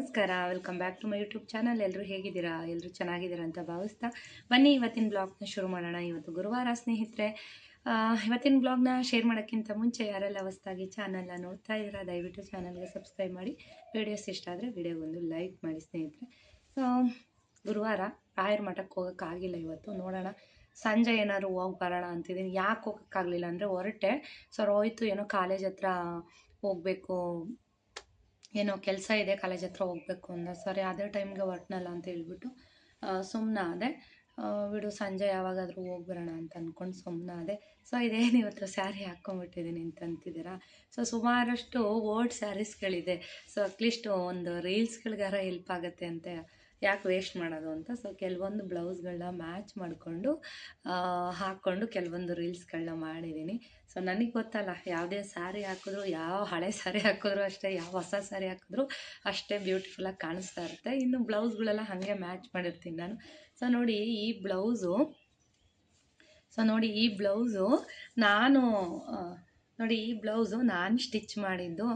ನಮಸ್ಕಾರ welcome back to my YouTube channel ಎಲ್ಲರೂ ಹೇಗಿದ್ದೀರಾ? ಎಲ್ಲರೂ ಚೆನ್ನಾಗಿದ್ದೀರಾ ಅಂತ ಭಾವಿಸ್ತಾ ಬನ್ನಿ, ಇವತ್ತಿನ ಬ್ಲಾಗ್ನ ಶುರು ಮಾಡೋಣ. ಇವತ್ತು ಗುರುವಾರ, ಸ್ನೇಹಿತರೆ. ಇವತ್ತಿನ ಬ್ಲಾಗ್ನ ಶೇರ್ ಮಾಡೋಕ್ಕಿಂತ ಮುಂಚೆ ಯಾರೆಲ್ಲ ಹೊಸ್ತಾಗಿ ಚಾನಲ್ನ ನೋಡ್ತಾ ಇದ್ದೀರಾ, ದಯವಿಟ್ಟು ಚಾನಲ್ಗೆ ಸಬ್ಸ್ಕ್ರೈಬ್ ಮಾಡಿ. ವಿಡಿಯೋಸ್ ಇಷ್ಟ ಆದರೆ ವಿಡಿಯೋಗೊಂದು ಲೈಕ್ ಮಾಡಿ, ಸ್ನೇಹಿತರೆ. ಸೊ ಗುರುವಾರ ರಾಯರ ಮಠಕ್ಕೆ ಹೋಗೋಕ್ಕಾಗಿಲ್ಲ ಇವತ್ತು. ನೋಡೋಣ, ಸಂಜೆ ಏನಾದ್ರು ಹೋಗಿ ಬರೋಣ ಅಂತಿದ್ದೀನಿ ಯಾಕೆ ಹೋಗೋಕ್ಕಾಗಲಿಲ್ಲ ಅಂದರೆ ಹೊರಟೆ. ಸೊ ಹೋಯ್ತು, ಏನೋ ಕಾಲೇಜ್ ಹತ್ರ ಹೋಗಬೇಕು ಏನೋ ಕೆಲಸ ಇದೆ, ಕಾಲೇಜ್ ಹತ್ರ ಹೋಗಬೇಕು ಅಂದ ಸರಿ, ಅದೇ ಟೈಮ್ಗೆ ಹೊರಟ್ನಲ್ಲ ಅಂತ ಹೇಳ್ಬಿಟ್ಟು ಸುಮ್ಮನೆ ಆದೆ. ಬಿಡು, ಸಂಜೆ ಯಾವಾಗಾದರೂ ಹೋಗ್ಬರೋಣ ಅಂತ ಅಂದ್ಕೊಂಡು ಸುಮ್ಮನೆ ಆದೆ. ಸೊ, ಇದೇನು ಇವತ್ತು ಸ್ಯಾರಿ ಹಾಕ್ಕೊಂಬಿಟ್ಟಿದ್ದೀನಿ ಅಂತ ಅಂತಿದ್ದೀರಾ? ಸೊ, ಸುಮಾರಷ್ಟು ಓಲ್ಡ್ ಸ್ಯಾರೀಸ್ಗಳಿದೆ. ಸೊ, ಅಟ್ಲೀಸ್ಟ್ ಒಂದು ರೀಲ್ಸ್ಗಳಿಗಾರ ಹೆಲ್ಪ್ ಆಗುತ್ತೆ ಅಂತ. ಯಾಕೆ ವೇಸ್ಟ್ ಮಾಡೋದು ಅಂತ? ಸೊ ಕೆಲವೊಂದು ಬ್ಲೌಸ್ಗಳನ್ನ ಮ್ಯಾಚ್ ಮಾಡಿಕೊಂಡು ಹಾಕ್ಕೊಂಡು ಕೆಲವೊಂದು ರೀಲ್ಸ್ಗಳನ್ನ ಮಾಡಿದ್ದೀನಿ ಸೊ ನನಗೆ ಗೊತ್ತಲ್ಲ, ಯಾವುದೇ ಸ್ಯಾರಿ ಹಾಕಿದ್ರು, ಯಾವ ಹಳೆ ಸ್ಯಾರಿ ಹಾಕಿದ್ರು ಅಷ್ಟೇ, ಯಾವ ಹೊಸ ಸ್ಯಾರಿ ಹಾಕಿದ್ರು ಅಷ್ಟೇ ಬ್ಯೂಟಿಫುಲ್ಲಾಗಿ ಕಾಣಿಸ್ತಾ ಇರುತ್ತೆ. ಇನ್ನು ಬ್ಲೌಸ್ಗಳೆಲ್ಲ ಹಾಗೆ ಮ್ಯಾಚ್ ಮಾಡಿರ್ತೀನಿ ನಾನು. ಸೊ ನೋಡಿ ಈ ಬ್ಲೌಸು ಸೊ ನೋಡಿ ಈ ಬ್ಲೌಸು ನಾನು ನೋಡಿ ಈ ಬ್ಲೌಸು ನಾನು ಸ್ಟಿಚ್ ಮಾಡಿದ್ದು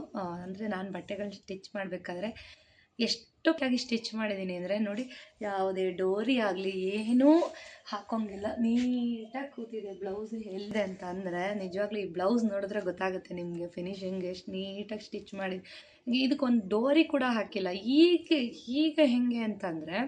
ಅಂದರೆ ನಾನು ಬಟ್ಟೆಗಳನ್ನ ಸ್ಟಿಚ್ ಮಾಡಬೇಕಾದ್ರೆ ಎಷ್ಟೊಕ್ಕಾಗಿ ಸ್ಟಿಚ್ ಮಾಡಿದ್ದೀನಿ ಅಂದರೆ ನೋಡಿ, ಯಾವುದೇ ಡೋರಿ ಆಗಲಿ, ಏನೂ ಹಾಕೋಂಗಿಲ್ಲ ನೀಟಾಗಿ ಕೂತಿದೆ ಬ್ಲೌಸ್ ಎಲ್ಲಿದೆ ಅಂತ ಅಂದರೆ, ನಿಜವಾಗ್ಲೂ ಈ ಬ್ಲೌಸ್ ನೋಡಿದ್ರೆ ಗೊತ್ತಾಗುತ್ತೆ ನಿಮಗೆ ಫಿನಿಶಿಂಗ್ ಎಷ್ಟು ನೀಟಾಗಿ ಸ್ಟಿಚ್ ಮಾಡಿ. ಇದಕ್ಕೊಂದು ಡೋರಿ ಕೂಡ ಹಾಕಿಲ್ಲ. ಈಗ ಈಗ ಹೆಂಗೆ ಅಂತಂದರೆ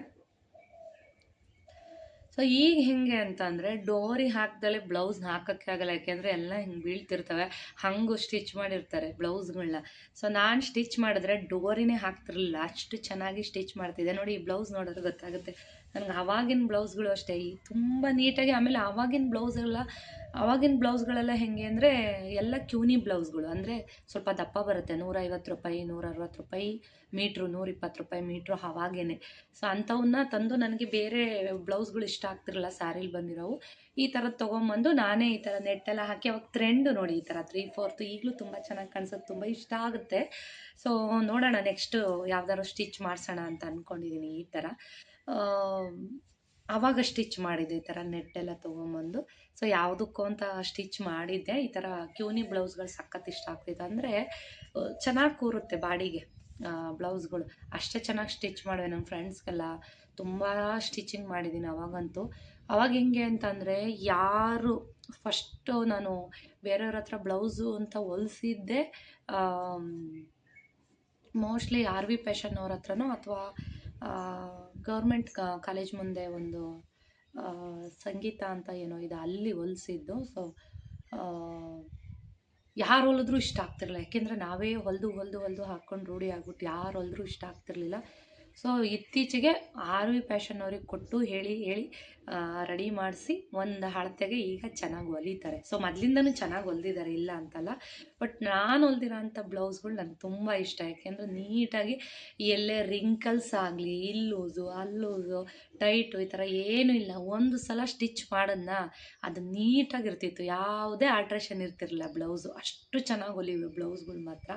ಸೊ ಈಗ ಹೆಂಗೆ ಅಂತಂದರೆ ಡೋರಿ ಹಾಕ್ದಲೆ ಬ್ಲೌಸ್ನ ಹಾಕೋಕ್ಕೆ ಆಗಲ್ಲ. ಯಾಕೆಂದರೆ ಎಲ್ಲ ಹಿಂಗೆ ಬೀಳ್ತಿರ್ತವೆ. ಹಂಗು ಸ್ಟಿಚ್ ಮಾಡಿರ್ತಾರೆ ಬ್ಲೌಸ್ಗಳನ್ನ ಸೊ ನಾನು ಸ್ಟಿಚ್ ಮಾಡಿದ್ರೆ ಡೋರಿನೇ ಹಾಕ್ತಿರಲಿಲ್ಲ. ಅಷ್ಟು ಚೆನ್ನಾಗಿ ಸ್ಟಿಚ್ ಮಾಡ್ತಿದ್ದೆ. ನೋಡಿ ಈ ಬ್ಲೌಸ್ ನೋಡಿದ್ರೆ ಗೊತ್ತಾಗುತ್ತೆ. ನನಗೆ ಅವಾಗಿನ ಬ್ಲೌಸ್ಗಳು ಅಷ್ಟೇ. ಈ ತುಂಬ ನೀಟಾಗಿ ಆಮೇಲೆ ಆವಾಗಿನ ಬ್ಲೌಸೆಲ್ಲ ಆವಾಗಿನ ಬ್ಲೌಸ್ಗಳೆಲ್ಲ ಹೆಂಗೆ ಅಂದರೆ ಎಲ್ಲ ಕ್ಯೂನಿ ಬ್ಲೌಸ್ಗಳು. ಅಂದರೆ ಸ್ವಲ್ಪ ದಪ್ಪ ಬರುತ್ತೆ. ನೂರೈವತ್ತು ರೂಪಾಯಿ ನೂರ ಅರವತ್ತು ರೂಪಾಯಿ, ಮೀಟ್ರು, ನೂರಿಪ್ಪತ್ತು ರೂಪಾಯಿ, ಮೀಟ್ರು ಅವಾಗೇನೆ ಸೊ ಅಂಥವನ್ನ ತಂದು ನನಗೆ ಬೇರೆ ಬ್ಲೌಸ್ಗಳು ಇಷ್ಟ ಆಗ್ತಿರಲ್ಲ, ಸ್ಯಾರಿಲಿ ಬಂದಿರೋವು, ಈ ಥರದ್ದು ತೊಗೊಂಬಂದು ನಾನೇ ಈ ಥರ ನೆಟ್ಟೆಲ್ಲ ಹಾಕಿ, ಅವಾಗ ಟ್ರೆಂಡು ನೋಡಿ ಈ ಥರ ತ್ರೀ ಫೋರ್ತ್ ಈಗಲೂ ತುಂಬ ಚೆನ್ನಾಗಿ ಕಾಣಿಸೋದು, ತುಂಬ ಇಷ್ಟ ಆಗುತ್ತೆ. ಸೊ ನೋಡೋಣ ನೆಕ್ಸ್ಟು ಯಾವ್ದಾದ್ರು ಸ್ಟಿಚ್ ಮಾಡಿಸೋಣ ಅಂತ ಅಂದ್ಕೊಂಡಿದ್ದೀನಿ ಈ ಥರ. ಆವಾಗ ಸ್ಟಿಚ್ ಮಾಡಿದ್ದೆ ಈ ಥರ ನೆಟ್ಟೆಲ್ಲ ತೊಗೊಂಬಂದು. ಸೊ ಯಾವುದಕ್ಕೂ ಅಂತ ಸ್ಟಿಚ್ ಮಾಡಿದ್ದೆ. ಈ ಥರ ಕ್ಯೂನಿ ಬ್ಲೌಸ್ಗಳು ಸಖತ್ ಇಷ್ಟ ಆಗ್ತಿತ್ತು. ಅಂದರೆ ಚೆನ್ನಾಗಿ ಕೂರುತ್ತೆ ಬಾಡಿಗೆ ಬ್ಲೌಸ್ಗಳು ಅಷ್ಟೇ ಚೆನ್ನಾಗಿ ಸ್ಟಿಚ್ ಮಾಡುವೆ ನಮ್ಮ ಫ್ರೆಂಡ್ಸ್ಗೆಲ್ಲ ತುಂಬ ಸ್ಟಿಚಿಂಗ್ ಮಾಡಿದ್ದೀನಿ ಅವಾಗಂತೂ. ಅವಾಗ ಹೆಂಗೆ ಅಂತಂದರೆ ಯಾರು ಫಸ್ಟು ನಾನು ಬೇರೆಯವ್ರ ಹತ್ರ ಬ್ಲೌಸು ಅಂತ ಹೊಲಿಸಿದ್ದೆ ಮೋಸ್ಟ್ಲಿ ಆರ್ ವಿ ಪೇಷನ್ ಅವ್ರ ಹತ್ರನೋ ಅಥವಾ ಗೌರ್ಮೆಂಟ್ ಕಾಲೇಜ್ ಮುಂದೆ ಒಂದು ಸಂಗೀತ ಅಂತ ಏನೋ ಇದೆ, ಅಲ್ಲಿ ಹೊಲ್ಸಿದ್ದು. ಸೊ ಯಾರು ಹೊಲಿದ್ರು ಇಷ್ಟ ಆಗ್ತಿರಲಿಲ್ಲ. ಯಾಕೆಂದರೆ ನಾವೇ ಹೊಲಿದು ಹೊಲಿದು ಹೊಲಿದು ಹಾಕ್ಕೊಂಡು ರೂಢಿ ಆಗ್ಬಿಟ್ಟು ಯಾರು ಹೊಲಿದ್ರು ಇಷ್ಟ ಆಗ್ತಿರ್ಲಿಲ್ಲ. ಸೊ ಇತ್ತೀಚೆಗೆ ಆರ್ ವಿ ಫ್ಯಾಷನ್ ಅವ್ರಿಗೆ ಕೊಟ್ಟು ಹೇಳಿ ಹೇಳಿ ರೆಡಿ ಮಾಡಿಸಿ ಒಂದು ಅಳತೆಗೆ ಈಗ ಚೆನ್ನಾಗಿ ಹೊಲಿತಾರೆ ಸೊ ಮೊದಲಿಂದನೂ ಚೆನ್ನಾಗಿ ಹೊಲ್ದಿದ್ದಾರೆ ಇಲ್ಲ ಅಂತಲ್ಲ. ಬಟ್ ನಾನು ಹೊಲ್ದಿರೋ ಅಂಥ ಬ್ಲೌಸ್ಗಳು ನನಗೆ ತುಂಬ ಇಷ್ಟ. ಯಾಕೆಂದರೆ ನೀಟಾಗಿ ಎಲ್ಲೇ ರಿಂಕಲ್ಸ್ ಆಗಲಿ, ಇಲ್ಲೂಸು, ಅಲ್ಲೂಸು ಟೈಟು ಈ ಥರ ಏನೂ ಇಲ್ಲ. ಒಂದು ಸಲ ಸ್ಟಿಚ್ ಮಾಡೋದನ್ನ ಅದು ನೀಟಾಗಿರ್ತಿತ್ತು. ಯಾವುದೇ ಆಲ್ಟ್ರೇಷನ್ ಇರ್ತಿರಲಿಲ್ಲ ಬ್ಲೌಸು. ಅಷ್ಟು ಚೆನ್ನಾಗಿ ಹೊಲಿವೆ ಬ್ಲೌಸ್ಗಳು ಮಾತ್ರ.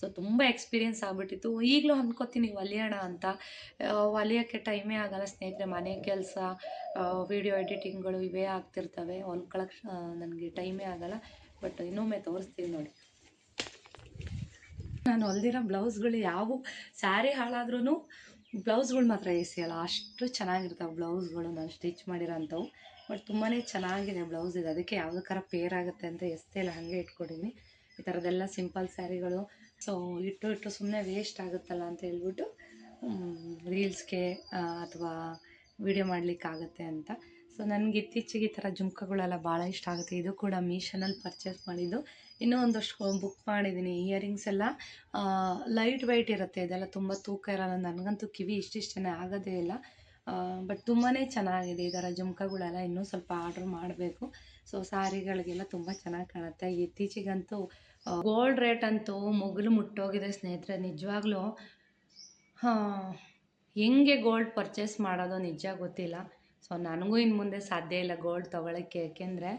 ಸೊ ತುಂಬ ಎಕ್ಸ್ಪೀರಿಯೆನ್ಸ್ ಆಗ್ಬಿಟ್ಟಿತ್ತು. ಈಗಲೂ ಅಂದ್ಕೋತೀನಿ ಹೊಲಿಯೋಣ ಅಂತ. ಹೊಲಿಯೋಕ್ಕೆ ಟೈಮೇ ಆಗಲ್ಲ ಸ್ನೇಹಿತರೆ, ಮನೆ ಕೆಲಸ ವಿಡಿಯೋ ಎಡಿಟಿಂಗ್ಗಳು ಇವೇ ಆಗ್ತಿರ್ತವೆ. ಹೊಲ್ಕೊಳಕ್ಕೆ ನನಗೆ ಟೈಮೇ ಆಗಲ್ಲ. ಬಟ್ ಇನ್ನೊಮ್ಮೆ ತೋರಿಸ್ತೀನಿ ನೋಡಿ. ನಾನು ಹೊಲ್ದಿರೋ ಬ್ಲೌಸ್ಗಳು ಯಾವ ಸ್ಯಾರಿ ಹಾಳಾದ್ರೂ ಬ್ಲೌಸ್ಗಳು ಮಾತ್ರ ಎಸೆಯಲ್ಲ ಅಷ್ಟು ಚೆನ್ನಾಗಿರ್ತಾವೆ ಬ್ಲೌಸ್ಗಳು ನಾನು ಸ್ಟಿಚ್ ಮಾಡಿರೋ ಅಂಥವು ಬಟ್ ತುಂಬಾ ಚೆನ್ನಾಗಿದೆ ಬ್ಲೌಸ್ ಇದೆ. ಅದಕ್ಕೆ ಯಾವುದಕ್ಕಾರ ಪೇರ್ ಆಗುತ್ತೆ ಅಂತ ಎಸ್ತೇ ಇಲ್ಲ ಹಾಗೆ ಇಟ್ಕೊಂಡಿನಿ. ಈ ಥರದ್ದೆಲ್ಲ ಸಿಂಪಲ್ ಸ್ಯಾರಿಗಳು ಸೊ ಇಟ್ಟು ಇಟ್ಟು ಸುಮ್ಮನೆ ವೇಸ್ಟ್ ಆಗುತ್ತಲ್ಲ ಅಂತ ಹೇಳ್ಬಿಟ್ಟು ರೀಲ್ಸ್ಗೆ ಅಥವಾ ವಿಡಿಯೋ ಮಾಡಲಿಕ್ಕಾಗತ್ತೆ ಅಂತ. ಸೊ ನನಗೆ ಇತ್ತೀಚೆಗೆ ಈ ಥರ ಜುಮ್ಕಗಳೆಲ್ಲ ಭಾಳ ಇಷ್ಟ ಆಗುತ್ತೆ. ಇದು ಕೂಡ ಮೀಶೋನಲ್ಲಿ ಪರ್ಚೇಸ್ ಮಾಡಿದ್ದು. ಇನ್ನೂ ಒಂದಷ್ಟು ಬುಕ್ ಮಾಡಿದ್ದೀನಿ. ಇಯರಿಂಗ್ಸ್ ಎಲ್ಲ ಲೈಟ್ ವೈಟ್ ಇರುತ್ತೆ. ಇದೆಲ್ಲ ತುಂಬ ತೂಕ ಇರಲ್ಲ. ನನಗಂತೂ ಕಿವಿ ಇಷ್ಟಿಷ್ಟೇ ಆಗೋದೇ ಇಲ್ಲ. ಬಟ್ ತುಂಬಾ ಚೆನ್ನಾಗಿದೆ ಈ ಥರ ಜುಮ್ಕಗಳೆಲ್ಲ. ಇನ್ನೂ ಸ್ವಲ್ಪ ಆರ್ಡ್ರ್ ಮಾಡಬೇಕು. ಸೊ ಸ್ಯಾರಿಗಳಿಗೆಲ್ಲ ತುಂಬ ಚೆನ್ನಾಗಿ ಕಾಣುತ್ತೆ. ಇತ್ತೀಚೆಗಂತೂ ಗೋಲ್ಡ್ ರೇಟ್ ಅಂತೂ ಮುಗಿಲು ಮುಟ್ಟೋಗಿದೆ ಸ್ನೇಹಿತರೆ, ನಿಜವಾಗ್ಲೂ. ಹೆಂಗೆ ಗೋಲ್ಡ್ ಪರ್ಚೇಸ್ ಮಾಡೋದು ನಿಜ ಗೊತ್ತಿಲ್ಲ. ಸೊ, ನನಗೂ ಇನ್ನು ಮುಂದೆ ಸಾಧ್ಯ ಇಲ್ಲ ಗೋಲ್ಡ್ ತೊಗೊಳಕ್ಕೆ. ಯಾಕೆಂದರೆ